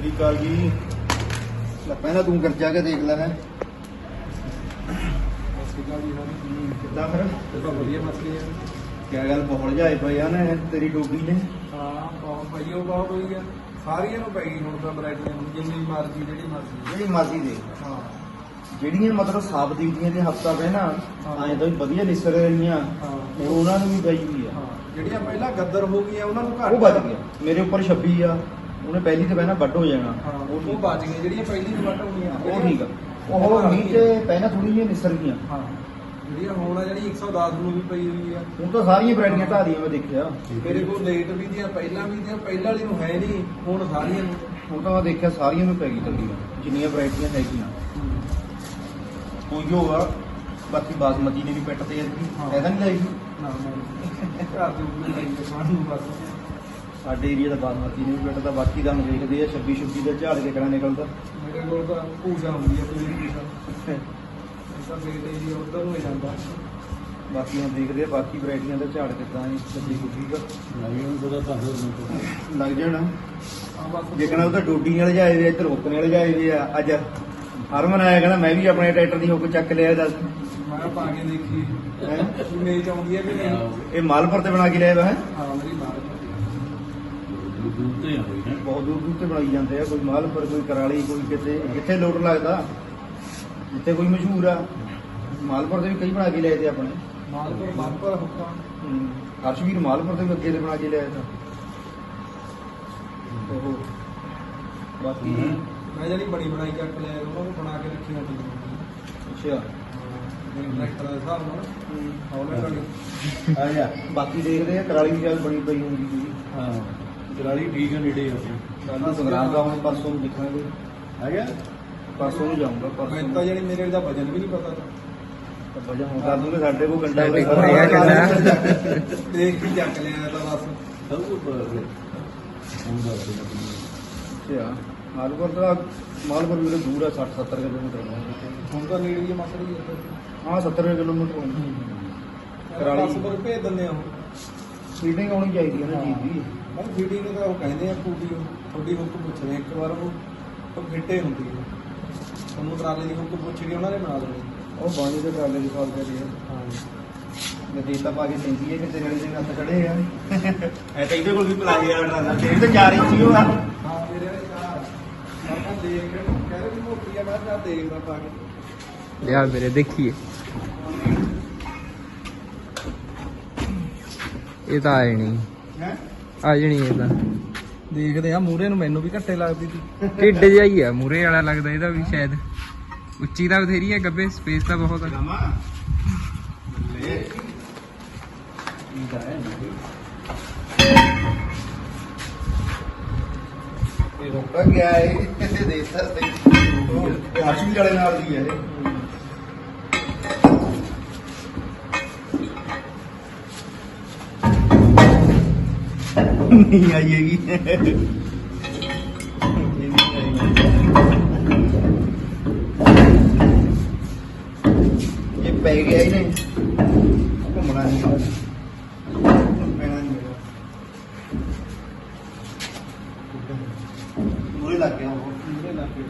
ਸ੍ਰੀ ਅਕਾਲ ਜੀ। ਲੈ ਪਹਿਲਾਂ ਤੂੰ ਕਰ ਜਾ ਕੇ ਦੇਖ ਲੈ ਹੈ ਕਿੱਦਾਂ ਫਿਰ? ਵਧੀਆ ਮਸਲੀ ਹੈ। ਕਿਆ ਗੱਲ ਬੋਲ ਜਾਏ ਪਈ ਆ ਨਾ ਤੇਰੀ ਡੋਬੀ ਨੇ। ਹਾਂ ਬਹੁਤ ਭਾਈ ਉਹ ਬਹੁਤ ਹੋਈ ਆ ਸਾਰੀਆਂ ਨੂੰ ਪੈ ਗਈ ਹੁਣ ਤਾਂ ਵੈਰਾਈਟੀਆਂ ਨੂੰ ਜਿੰਨੀ ਮਰਜ਼ੀ ਜਿਹੜੀ ਮਰਜ਼ੀ। ਜਿਹੜੀ ਮਰਜ਼ੀ ਦੇ। ਹਾਂ। ਜਿਹੜੀਆਂ ਮਤਲਬ ਸਾਫ਼ ਦੀਦੀਆਂ ਦੇ ਹਫਤਾ ਪਹਿਲਾਂ। ਐਂ ਤਾਂ ਵੀ ਵਧੀਆ ਨਿਸਰ ਰਹੀਆਂ। ਹਾਂ। ਹੁਣ ਉਹਨਾਂ ਨੂੰ ਵੀ ਪਈ ਹੋਈ ਆ। ਜਿਹੜੀਆਂ ਪਹਿਲਾਂ ਗੱਦਰ ਹੋ ਗਈਆਂ ਉਹਨਾਂ ਨੂੰ ਘੱਟ ਉਹ ਬਚ ਗਿਆ ਮੇਰੇ ਉੱਪਰ 26 ਆ। ਉਹਨੇ ਪਹਿਲੀ ਤੇ ਪਹਿਲਾਂ ਵੱਡ ਹੋ ਜਾਣਾ। ਹਾਂ ਉਹ ਠੀਕ ਬਚ ਗਈਆਂ ਜਿਹੜੀਆਂ ਪਹਿਲੀ ਨੂੰ ਵੱਟ ਹੋਣੀਆਂ ਉਹ ਠੀਕ ਆ। ਉਹ ਤੇ ਪਹਿਲਾਂ ਥੋੜੀ ਜਿਹੀ ਨਿਸਰ ਗਈਆਂ। ਹਾਂ। ਜਿਹੜੀਆਂ ਹੁਣ ਆ ਜਿਹੜੀ 110 ਨੂੰ ਵੀ ਪਈ ਹੋਈ ਆ। ਹੁਣ ਤਾਂ ਸਾਰੀਆਂ ਵੈਰਾਈਟੀਆਂ ਢਾਦੀਆਂ ਮੈਂ ਦੇਖਿਆ। ਮੇਰੇ ਕੋਲ ਲੇਟ ਵੀ ਦੀਆਂ ਪਹਿਲਾਂ ਵੀ ਦੀਆਂ ਪਹਿਲਾਂ ਵਾਲੀ ਨੂੰ ਹੈ ਨਹੀਂ ਹੁਣ ਸਾਰੀਆਂ ਨੂੰ। ਹੁਣ ਤਾਂ ਮੈਂ ਦੇਖਿਆ ਸਾਰੀਆਂ ਨੂੰ ਪੈ ਗਈ ਤਕਰੀਬਨ ਜਿੰਨੀਆਂ ਵੈਰਾਈਟੀਆਂ ਹੈਗੀਆਂ। ਉਹੀਓ ਆ ਬਾਕੀ ਬਾਸਮਤੀ ਨੇ ਵੀ ਪਿੱਟ ਤੇ। ਐਦਾਂ ਨਹੀਂ ਲਾਈ ਨਾ ਨਾ। ਘਰ ਦੇ ਉੱਤੇ ਲਈ ਖਾਣ ਨੂੰ ਬਸ। ਸਾਡੇ ਏਰੀਆ ਦਾ ਬਾਸਮਤੀ ਨੇ ਵੀ ਪਿੱਟ ਤਾਂ ਬਾਕੀ ਦਾ ਦੇਖਦੇ ਆ 26 26 ਦਾ ਝਾੜ ਕੇ ਕਿਹੜਾ ਨਿਕਲਦਾ ਮੇਰੇ ਕੋਲ ਤਾਂ ਪੂਜਾ ਹੁੰਦੀ ਹੈ ਪੂਰੀ ਪੂਜਾ। ਤਾਂ ਬੇਟੇ ਜੀ ਉਧਰ ਨੂੰ ਹੀ ਜਾਂਦਾ। ਬਾਕੀ ਹੁਣ ਦੇਖਦੇ ਆ ਬਾਕੀ ਵੈਰਾਈਟੀਆਂ ਦਾ ਝਾੜ ਕਿੱਦਾਂ ਹੈ 26 ਕੁੱਟੀ ਦਾ। ਲੱਗ ਜਾਣਾ। ਆ ਬਸ। ਜੇਕਰ ਉਹ ਤਾਂ ਡੋਡੀ ਵਾਲੇ ਜਾਏ ਵੇ ਇੱਧਰ ਹੁੱਕਣੇ ਵਾਲੇ ਜਾਏ ਵੇ ਆ ਅੱਜ ਹਰਮਨ ਆਇਆ ਕਹਿੰਦਾ ਮੈਂ ਵੀ ਆਪਣੇ ਟਰੈਕਟਰ ਦੀ ਹੁੱਕ ਚੱਕ ਲਿਆ ਦੱਸ। ਮੈਂ ਪਾ ਕੇ ਦੇਖੀ। ਹੈਂ? ਮੇਚ ਆਉਂਦੀ ਹੈ ਕਿ ਨਹੀਂ? ਇਹ ਮਾਲਪੁਰ ਤੇ ਬਣਾ ਕੇ ਲਿਆ ਹੈ? ਹਾਂ ਮੇਰੀ ਬਹੁਤ ਦੂਰ ਦੂਰ ਤੇ ਬਣਾਈ ਜਾਂਦੇ ਆ ਕੋਈ ਮਾਲਪੁਰ ਕੋਈ ਕਰਾਲੀ ਕੋਈ ਕਿਤੇ ਜਿੱਥੇ ਲੋਟ ਲੱਗਦਾ ਜਿੱਥੇ ਕੋਈ ਮਸ਼ਹੂਰ ਆ। ਮਾਲਪੁਰ ਦੇ ਵੀ ਕਈ ਬਣਾ ਕੇ ਲਿਆਏ ਤੇ ਆਪਣੇ। ਮਾਲਪੁਰ ਮਾਲਪੁਰ ਹੁੱਕਾ। ਹਮ, ਹਰਸ਼ਵੀਰ ਮਾਲਪੁਰ ਦੇ ਵੀ ਅੱਗੇ ਦੇ ਬਣਾ ਕੇ ਲਿਆਇਆ ਤਾਂ। ਉਹ ਬਾਕੀ ਮੈਂ ਜਿਹੜੀ ਬੜੀ ਬਣਾਈ ਚੱਕ ਲਿਆ ਉਹਨਾਂ ਨੂੰ ਬਣਾ ਕੇ ਰੱਖੀਆਂ ਸੀ। ਅੱਛਾ। ਟਰੈਕਟਰ ਦੇ ਹਿਸਾਬ ਨਾਲ। ਹੌਲੈਂਡ ਵਾਲੀ ਆ ਜਾ ਬਾਕੀ ਦੇਖਦੇ ਆ ਕਰਾਲੀ ਵੀ ਚੱਲ ਬਣੀ ਪਈ ਹੁੰਦੀ ਜੀ ਹਾਂ। ਜਰਾਲੀ ਠੀਕ ਹੈ ਨੇੜੇ ਆ ਕੱਲ ਨੂੰ ਸੰਗਰਾਮ ਦਾ ਹੁਣ ਪਰਸੋਂ ਨੂੰ ਦੇਖਾਂਗੇ। ਹੈਗਾ? ਪਰਸੋਂ ਨੂੰ ਜਾਊਂਗਾ ਮੈਂ ਪਰਸੋਂ ਤਾਂ ਜਿਹੜੀ ਮੇਰੇ ਦਾ ਵਜਨ ਵੀ ਨਹੀਂ ਪਤਾ ਤਾਂ। ਵਜ੍ਹਾ ਹੁਣ ਕਰ ਦੂੰਗੇ ਸਾਡੇ ਕੋਲ ਗੰਡਾ ਸਾਡੇ ਹੋਵੇ। ਹੈਗਾ। ਦੇਖ ਕੇ ਚੱਕ ਲਿਆ ਤਾਂ ਬਸ। ਸਭ ਕੁਝ ਪਤਾ ਹੈ ਹੁੰਦਾ ਅੱਛਾ ਮਾਲਪੁਰ ਦਾ ਮਾਲਪੁਰ ਵੀਰੇ ਦੂਰ ਆ 60 70 ਕਿਲੋਮੀਟਰ ਹੋਣਾ ਹੁਣ ਤਾਂ ਨੇੜੇ ਦੀ ਮਸਲੀ ਹੈ ਹਾਂ 70 ਕਿਲੋਮੀਟਰ ਹੋਣਾ ਕਰਾਲੀ। ਭੇਜ ਦਿੰਦੇ ਆ ਹੁਣ। ਫੀਡਿੰਗ ਆਉਣੀ ਚਾਹੀਦੀ ਹੈ ਨਾ ਜੀ ਦੀ। ਮੈਂ ਫੀਡਿੰਗ ਦਾ ਉਹ ਕਹਿੰਦੇ ਆ ਪੂਰੀ ਥੋੜੀ ਹੁੱਕ ਪੁੱਛਦੇ ਆ ਇੱਕ ਵਾਰ ਉਹ ਉਹ ਫਿੱਟੇ ਹੁੰਦੀ ਹੈ ਤੁਹਾਨੂੰ ਟਰਾਲੇ ਦੀ ਹੁੱਕ ਪੁੱਛ ਕੇ ਉਹਨਾਂ ਨੇ ਬਣਾ ਦੇਣੀ। ਉਹ ਬਾਣੀ ਦੇ ਟਰਾਲੇ ਦੀ ਕਾਲ ਕਰੀ ਹੈ ਹਾਂ ਨਦੀਤਾ ਪਾ ਕੇ ਸੈਂਦੀ ਹੈ ਕਿ ਤੇਰੇ ਵਾਲੇ ਦੇ ਹੱਥ ਖੜੇ ਆ। ਐ ਤਾਂ ਇਹਦੇ ਕੋਲ ਵੀ ਪਲਾਈ ਆ ਟਰਾਲਾ ਤੇਰੇ ਤੇ 4 ਇੰਚੀ ਹੋਆ ਹਾਂ ਮੇਰੇ ਕਿਹਾ ਦੇਖ ਕੇ ਕਹਿ ਰਹੇ ਵੀ ਮੋਟੀ ਆ ਮੈਂ ਚੱਲ ਦੇਖਦਾ ਪਾ ਕੇ। ਲਿਆ ਵੀਰੇ ਦੇਖੀਏ। ਇਹ ਤਾਂ ਆਏ ਨਹੀਂ। ਹੈ? ਆ ਜਣੀ ਇਹ ਤਾਂ। ਦੇਖਦੇ ਆ ਮੂਰੇ ਨੂੰ ਮੈਨੂੰ ਵੀ ਘੱਟੇ ਲੱਗਦੀ ਸੀ। ਢਿੱਡ ਜਿਹਾ ਹੀ ਆ ਮੂਰੇ ਵਾਲਾ ਲੱਗਦਾ ਇਹਦਾ ਵੀ ਸ਼ਾਇਦ। ਉੱਚੀ ਤਾਂ ਬਥੇਰੀ ਹੈ ਗੱਬੇ ਸਪੇਸ ਤਾਂ ਬਹੁਤ ਆ। ਇਹ ਰੋਕਾ ਗਿਆ ਹੈ ਇਹ ਦੇਤਾ ਸਹੀ ਇਹ ਹਰਸ਼ਵੀਰ ਵਾਲੇ ਨਾਲ ਦੀ ਹੈ ਇਹ। ਨਹੀਂ ਆਈਏਗੀ ਇਹ ਪੈ ਗਿਆ ਇਹਨੇ ਘੁੰਮਣਾ ਨਹੀਂ ਹੈਗਾ। ਪੈਣਾ ਨਹੀਂ ਹੈਗਾ। ਮੂਹਰੇ ਲੱਗ ਗਿਆ ਉਹ ਮੂਰੇ ਲੱਗ ਕੇ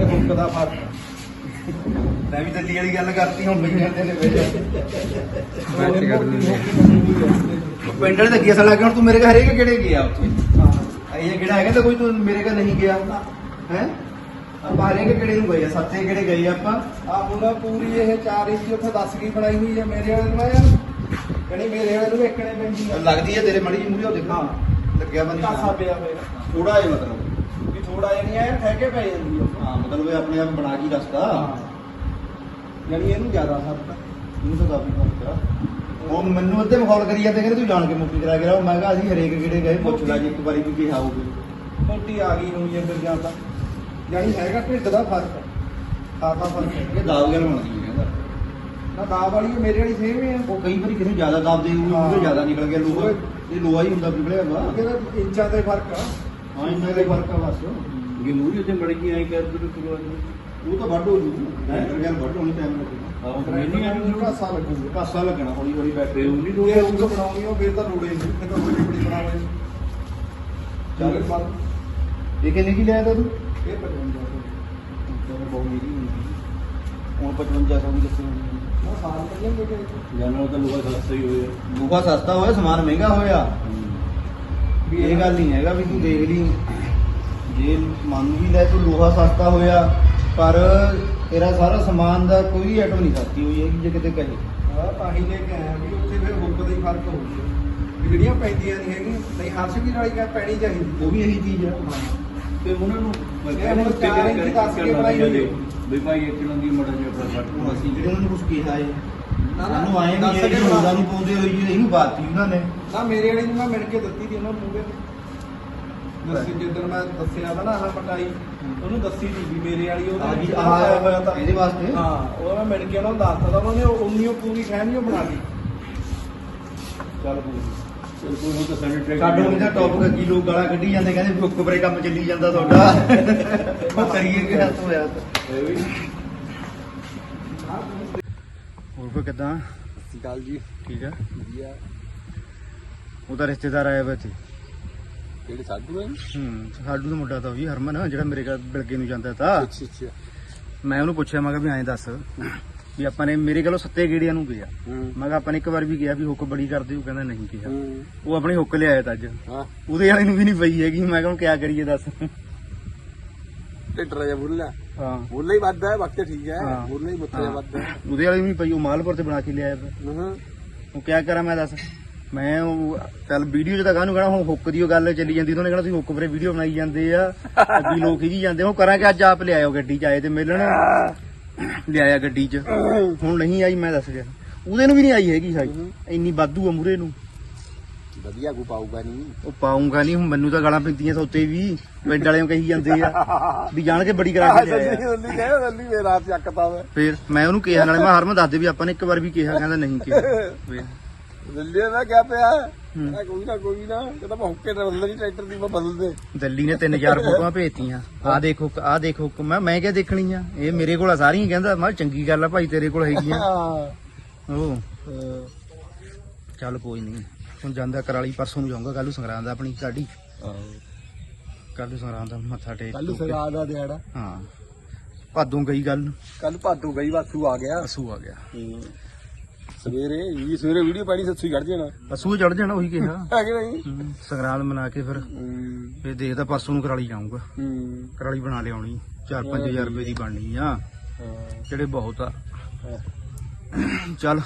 ਇਹ ਹੁੱਕ ਦਾ ਫ਼ਰਕ। ਮੈਂ ਵੀ ਦਿੱਲੀ ਵਾਲੀ ਗੱਲ ਕਰਤੀ ਹੁਣ ਵੀ ਕਹਿੰਦੇ ਨੇ ਵੇਚ ਕਰ ਦਿੰਦੇ ਆ। ਪਿੰਡ ਵਾਲੇ ਲੱਗੀ ਅਸਲ ਆ ਕੇ ਹੁਣ ਤੂੰ ਮੇਰੇ ਘਰ ਹਰੇਕ ਕਿਹੜੇ ਗਿਆ ਉੱਥੇ? ਹਾਂ। ਇਹ ਕਿਹੜਾ ਹੈਗਾ ਤਾਂ ਕੋਈ ਤੂੰ ਮੇਰੇ ਘਰ ਨਹੀਂ ਗਿਆ। ਹੈ? ਆਪਾਂ ਹਰੇਕ ਕਿਹੜੇ ਨੂੰ ਗਏ ਆ? ਸੱਤੇ ਕਿਹੜੇ ਗਏ ਆ ਆਪਾਂ? ਆ ਮੁੰਡਾ ਪੂਰੀ ਇਹ 4 ਇੰਚ ਉੱਥੇ ਦੱਸ ਕੀ ਬਣਾਈ ਹੋਈ ਹੈ ਮੇਰੇ ਵਾਲੇ ਨੂੰ ਯਾਰ ਕਹਿੰਦੀ ਮੇਰੇ ਵਾਲੇ ਨੂੰ ਵੇਖਣੇ ਪੈਂਦੀ ਆ। ਲੱਗਦੀ ਹੈ ਤੇਰੇ ਮੜੀ ਜੀ ਮੂਹਰੇ ਉਹ ਦੇਖ। ਲੱਗਿਆ ਬੰਦਾ। ਕਾਸਾ ਪਿਆ ਹੋਇਆ। ਥੋੜਾ ਜਿਹਾ ਮਤਲਬ। ਵੀ ਥੋੜਾ ਜਿਹਾ ਨਹੀਂ ਐ ਠਹਿਕੇ ਪੈ ਜਾਂਦੀ ਆ। ਹਾਂ ਮਤਲਬ ਇਹ ਆਪਣੇ ਆਪ ਬਣਾ ਕੇ ਦੱਸਦਾ ਯਾਨੀ ਇਹਨੂੰ ਜ਼ਿਆਦਾ ਫ਼ਰਕ ਆ। ਇਹਨੂੰ ਤਾਂ ਕਾਫੀ ਫ਼ਰਕ ਆ। ਉਹ ਮੈਨੂੰ ਅੱਧੇ ਮਖੌਲ ਕਰੀ ਜਾਂਦੇ ਕਹਿੰਦੇ ਤੂੰ ਜਾਣ ਕੇ ਮੁੱਕੀ ਕਰਾ ਕੇ ਰਾਓ ਮੈਂ ਕਿਹਾ ਅਸੀਂ ਹਰੇਕ ਕਿਹੜੇ ਗਏ ਪੁੱਛ ਲੈ ਜੀ ਇੱਕ ਵਾਰੀ ਵੀ ਕੀ ਆਊਗੀ ਮੋਟੀ ਆ ਗਈ ਹੋਈ ਹੈ ਫਿਰ ਜਾਂਦਾ ਯਾਨੀ ਹੈਗਾ ਢਿੱਡ ਦਾ ਫ਼ਰਕ। ਖਾਤਾ ਫ਼ਰਕ ਹੈ। ਇਹ ਦਾਲ ਗੱਲ ਬਣਦੀ ਹੈ ਕਹਿੰਦਾ ਨਾ ਦਾਬ ਵਾਲੀ ਮੇਰੇ ਵਾਲੀ ਸੇਮ ਹੀ ਆ ਉਹ ਕਈ ਵਾਰੀ ਕਿਸੇ ਨੂੰ ਜ਼ਿਆਦਾ ਦਾਬ ਦੇ ਉਹ ਹਾਂ। ਜ਼ਿਆਦਾ ਨਿਕਲ ਗਿਆ ਲੋਹਾ। ਇਹ ਲੋਹਾ ਹੀ ਹੁੰਦਾ ਨਿਕਲਿਆ ਵਾ ਕਿਹਦਾ ਇੰਚਾਂ ਦੇ ਫ਼ਰਕ ਆ। ਹਾਂ ਇੰਨਾ ਦੇ ਫ਼ਰਕ ਆ ਬਸ। ਮੂਰੀ ਉੱਤੇ ਮੜ ਗਈ ਐ ਕਰ ਦੂ ਉਹ ਤਾਂ ਵੱਢ ਹੋ ਜੂ। ਹੈ। ਗੱਲ ਵੱਢ ਹੋਣੀ ਟਾਈਮ ਲੱਗੂਗਾ ਲੱਗੂਗਾ। ਕਾਸਾ ਲੱਗਣਾ ਹੌਲੀ ਹੌਲੀ ਬੈਠ ਤੇ ਉਹ ਨਹੀਂ ਜੇ ਦੋਏ ਉਹ ਬਣਾਉਣੀ ਉਹ ਫਿਰ ਤਾਂ ਲੋੜੇ ਨਹੀਂ। ਫਿਰ ਤਾਂ ਬੜੀ ਬੜੀ ਬਣਾਵੇ ਚੱਲ। ਪਰ ਇਹ ਕਿੰਨੇ ਕੀ ਲਿਆ ਤਾ ਤੂੰ ਇਹ 55 ਤੇਰੇ ਬਹੁਤ ਮਹਿੰਗੀ ਹੁੰਦੀ ਹੁਣ 5500 ਦੀ ਕਿੱਥੇ ਹੋਣੀ ਉਹ ਸਾਲ ਪਹਿਲਾਂ ਦੇ ਕੇ ਜਾਨਵਰ ਤਾਂ ਲੋਹਾ ਸਸਤਾ ਹੀ ਹੋਇਆ। ਲੋਹਾ ਸਸਤਾ ਹੋਇਆ ਸਮਾਨ ਮਹਿੰਗਾ ਹੋਇਆ। ਵੀ ਇਹ ਗੱਲ ਨਹੀਂ ਹੈਗਾ ਵੀ ਤੂੰ ਦੇਖ ਲਈ। ਜੇ ਮੰਨ ਵੀ ਲੈ ਤੂੰ ਲੋਹਾ ਸਸਤਾ ਹੋਇਆ ਪਰ ਤੇਰਾ ਸਾਰਾ ਸਮਾਨ ਦਾ ਕੋਈ ਆਈਟਮ ਨਹੀਂ ਸਸਤੀ ਹੋਈ ਹੈਗੀ ਜੇ ਕਿਤੇ ਕਹੇ। ਤਾਂ ਹੀ ਲੈ ਕੇ ਆਇਆ ਵੀ ਉੱਥੇ ਫਿਰ ਹੁੱਕ ਦਾ ਹੀ ਫ਼ਰਕ ਹੋ ਗਿਆ ਵੀ ਜਿਹੜੀਆਂ ਪੈਂਦੀਆਂ ਨਹੀਂ ਹੈਗੀਆਂ ਨਹੀਂ ਹਰਸ਼ ਵੀ ਵਾਲੀ ਕਾ ਪੈਣੀ ਚਾਹੀਦੀ। ਉਹ ਵੀ ਇਹੀ ਚੀਜ਼ ਆ। ਤੇ ਉਹਨਾਂ ਨੂੰ ਇਹ ਹੁਣ ਚਾਰ ਇੰਚ ਦੱਸ ਕੇ ਬਣਾਈ ਹੋਈ ਹੈ। ਵੀ ਭਾਈ ਇੱਕ ਲੰਗੀ ਮੜਾ ਜਿਹਾ ਆਪਣਾ ਫ਼ਰਕ ਹੁਣ ਅਸੀਂ ਜਿਹੜੇ ਉਹਨਾਂ ਨੂੰ ਕੁਝ ਕਿਹਾ ਏ। ਨਾ ਨਾ ਸਾਨੂੰ ਆਏ ਦੱਸ ਨਹੀਂ ਕੇ ਇਹ ਬਣਾ- ਉਹਨਾਂ ਨੂੰ ਪਾਉਂਦੇ ਹੋਈ ਜੀ ਇਹਨੂੰ ਬਾਤੀ ਉਹਨਾਂ ਨੇ। ਨਾ ਮੇਰੇ ਵਾਲੀ ਨੂੰ ਮੈਂ ਮਿਲ ਕੇ ਦਿੱਤੀ ਸੀ ਉਹਨਾਂ ਨੂੰ। ਦੱਸੀ ਜਿੱਦਣ ਮੈਂ ਦੱਸਿਆ ਤਾ ਨਾ ਆਹ ਪਟਾਈ ਉਹਨੂੰ ਦੱਸੀ ਸੀ ਵੀ ਮੇਰੇ ਵਾਲੀ ਉਹਦਾ ਆ ਗਈ ਜਿਹੜਾ ਆਇਆ ਹੋਇਆ ਤਾਂ। ਇਹਦੇ ਵਾਸਤੇ? ਹਾਂ ਉਹ ਮੈਂ ਮਿਲ ਕੇ ਉਹਨਾਂ ਨੂੰ ਦੱਸਤਾ ਤਾਂ ਉਹਨੇ ਉਨੀ ਓ ਪੂਰੀ ਖੈਨੀ ਓ ਬਣਾ ਲਈ। ਚੱਲ ਕੋਈ ਚਲ ਕੋਈ ਹੁਣ ਤਾਂ ਸੈਨੀਟਰੀ ਸਾਡੇ ਹੁਣ ਇਹਦਾ ਟੌਪਿਕ ਕੀ ਲੋਕ ਗਾਲਾਂ ਕੱਢੀ ਜਾਂਦੇ ਕਹਿੰਦੇ ਵੀ ਹੁੱਕ ਪਰੇ ਕੰਮ ਚੱਲੀ ਜਾਂਦਾ ਤੁਹਾਡਾ। ਉਹ ਕਰੀਏ ਕਿ ਹੱਥ ਹੋਇਆ। ਤਾਂ ਇਹ ਵੀ। ਹੋਰ ਕੋ ਕਿਦਾਂ? ਸਤਿ ਗੱਲ ਜੀ। ਠੀਕ ਆ? ਵਧੀਆ। ਉਹਦਾ ਰਿਸ਼ਤੇਦਾਰ ਆਇਆ ਵਾ ਇੱਥੇ। ਕਿਹੜੇ ਸਾਧੂ ਹੈ ਹੂੰ ਸਾਡੂ ਦਾ ਮੁੰਡਾ ਤਾਂ ਉਹ ਵੀ ਹਰਮਨ ਜਿਹੜਾ ਮੇਰੇ ਘਰ ਬਿਲਗੇ ਨੂੰ ਜਾਂਦਾ ਤਾਂ। ਅੱਛਾ ਮੈਂ ਉਹਨੂੰ ਪੁੱਛਿਆ ਮੈਂ ਕਿਹਾ ਵੀ ਐਂ ਦੱਸ ਵੀ ਆਪਾਂ ਨੇ ਮੇਰੇ ਕੋਲੋਂ ਸੱਤੇ ਗੇੜੀਆਂ ਨੂੰ ਗਿਆ ਹੂੰ। ਮੈਂ ਕਿਹਾ ਆਪਾਂ ਨੇ ਇੱਕ ਵਾਰ ਵੀ ਗਿਆ ਵੀ ਹੁੱਕ ਬੜੀ ਕਰਦੇ ਉਹ ਕਹਿੰਦਾ ਨਹੀਂ ਕਿਹਾ। ਹੂੰ। ਉਹ ਆਪਣੀ ਹੁੱਕ ਲਿਆਇਆ ਤਾਂ ਅੱਜ। ਹਾਂ। ਉਹਦੇ ਵਾਲੇ ਨੂੰ ਵੀ ਨਹੀਂ ਪਈ ਹੈਗੀ ਮੈਂ ਕਿਹਾ ਹੁਣ ਕਿਆ ਕਰੀਏ ਦੱਸ। ਢਿੱਡਰਾ ਜਿਹਾ ਬੁੱਲਾ ਹਾਂ। ਬੁੱਲਾ ਹੀ ਵੱਧਦਾ ਹੈ ਵਕਤ ਠੀਕ ਹੈ। ਹਾਂ। ਬੁੱਲਾ ਹੀ ਮੁੱਤਰਾ ਜਿਹਾ ਵੱਧਦਾ। ਹੈ ਉਹਦੇ ਵਾਲੇ ਵੀ ਨਹੀਂ ਪਈ ਉਹ ਮਾਲਪੁਰ ਤੇ ਬਣਾ ਕੇ ਲਿਆਇਆ। ਵਾ। ਹਾਂ। ਉਹ ਕਿਆ ਕਰਾਂ ਮੈਂ ਦੱਸ। ਮੈਂ ਉਹ ਚੱਲ ਵੀਡੀਓ 'ਚ ਤਾਂ ਕਾਹਨੂੰ ਕਹਣਾ ਹੁਣ ਹੁੱਕ ਦੀ ਉਹ ਗੱਲ ਚੱਲੀ ਜਾਂਦੀ ਉਹਨੇ ਕਹਣਾ ਤੁਸੀਂ ਹੁੱਕ ਪਰੇ ਵੀਡੀਓ ਬਣਾਈ ਜਾਂਦੇ ਆ ਅੱਗੀ ਲੋਕ ਖਿਜੀ ਜਾਂਦੇ ਉਹ ਕਰਾਂ ਕਿ ਅੱਜ ਆਪ ਲਿਆਇਓ ਗੱਡੀ 'ਚ ਆਏ ਤੇ ਮਿਲਣ। ਲਿਆਇਆ ਗੱਡੀ 'ਚ। ਹੁਣ ਨਹੀਂ ਆਈ ਮੈਂ ਦੱਸ ਗਿਆ। ਉਹਦੇ ਨੂੰ ਵੀ ਨਹੀਂ ਆਈ ਹੈਗੀ ਸਾਈ। ਇੰਨੀ ਵਾਧੂ ਆ ਮੂਰੇ ਨੂੰ। ਵਧੀਆ ਕੋ ਪਾਊਗਾ ਨਹੀਂ। ਉਹ ਪਾਉਂਗਾ ਨਹੀਂ ਹੁਣ ਮੈਨੂੰ ਤਾਂ ਗਾਲਾਂ ਪੈਂਦੀਆਂ ਸੌਤੇ ਵੀ ਪਿੰਡ ਵਾਲਿਆਂ ਕਹੀ ਜਾਂਦੇ ਆ ਵੀ ਜਾਣ ਕੇ ਬੜੀ ਕਰਾ ਕੇ ਲਿਆਇਆ। ਦੱਲੀ ਕਹਿ ਦੱਲੀ ਮੇਰਾ ਰਾਤ ਚੱਕਤਾ ਫੇਰ ਮੈਂ ਉਹਨੂੰ ਕਿਹਾ ਨਾਲੇ ਮੈਂ ਹਰਮਨ ਦੱਸ ਦੇ ਵੀ ਆਪਾਂ ਨੇ ਇੱਕ ਵਾਰ ਵੀ ਕਿਹਾ ਕਹਿੰਦਾ ਨਹੀਂ ਕਿਹਾ। ਦਿੱਲੀ ਦਾ ਕਿਆ ਪਿਆ? ਕਹਿੰਦਾ ਕੋਈ ਨਾ ਕੋਈ ਨਾ। ਕਹਿੰਦਾ ਮੈਂ ਹੁੱਕੇ ਤੇ ਬਦਲ ਨਹੀਂ ਟਰੈਕਟਰ ਦੀ ਮੈਂ ਬਦਲ ਦੇ ਦਿੱਲੀ ਨੇ 3000 ਫੋਟੋਆਂ ਭੇਜਤੀਆਂ। ਆ ਦੇਖੋ ਆ ਦੇਖੋ ਮੈਂ ਮੈਂ ਕਿਹਾ ਦੇਖਣੀ ਆ ਇਹ ਮੇਰੇ ਕੋਲ ਆ ਸਾਰੀਆਂ ਕਹਿੰਦਾ ਮੈਂ ਕਿਹਾ ਚੰਗੀ ਗੱਲ ਆ ਭਾਈ ਤੇਰੇ ਕੋਲ ਹੈਗੀਆਂ। ਉਹ ਚੱਲ ਕੋਈ ਨਹੀਂ ਹੁਣ ਜਾਂਦਾ ਕਰਾਲੀ ਪਰਸੋਂ ਨੂੰ ਜਾਊਂਗਾ ਕੱਲ ਨੂੰ ਸੰਗਰਾਂਦ ਆ ਆਪਣੀ ਸਾਡੀ। ਕੱਲ ਨੂੰ ਸੰਗਰਾਂਦ ਦਾ ਮੱਥਾ ਟੇਕ ਕੱਲ ਟੂਕ ਕੇ। ਸਗਾ ਦਾ ਦਿਹਾੜਾ। ਹਾਂ। ਭਾਦੋਂ ਗਈ ਗੱਲ। ਕੱਲ ਭਾਦੂ ਗਈ ਵਾਸੂ ਆ ਗਿਆ। ਅਸੂ ਆ ਗਿਆ। ਸਵੇਰੇ ਵੀ ਸਵੇਰੇ ਵੀਡੀਓ ਪਾਣੀ ਸੱਸੂ ਕੱਢ ਜਾਣਾ। ਅਸੂ ਚੜ ਜਾਣਾ ਉਹੀ ਕਿਹਾ। ਹੈ ਕਿ ਨਹੀਂ? ਸੰਗਰਾਂਦ ਮਨਾ ਕੇ ਫਿਰ। ਹੂੰ। ਫਿਰ ਦੇਖਦਾ ਪਰਸੋਂ ਨੂੰ ਕਰਾਲੀ ਜਾਊਂਗਾ। ਹੂੰ। ਕਰਾਲੀ ਬਣਾ ਲਿਆਉਣੀ 4-5000 ਰੁਪਏ ਦੀ ਬਣਨੀ ਆ। ਜਿਹੜੇ ਬਹੁਤ ਆ। ਚੱਲ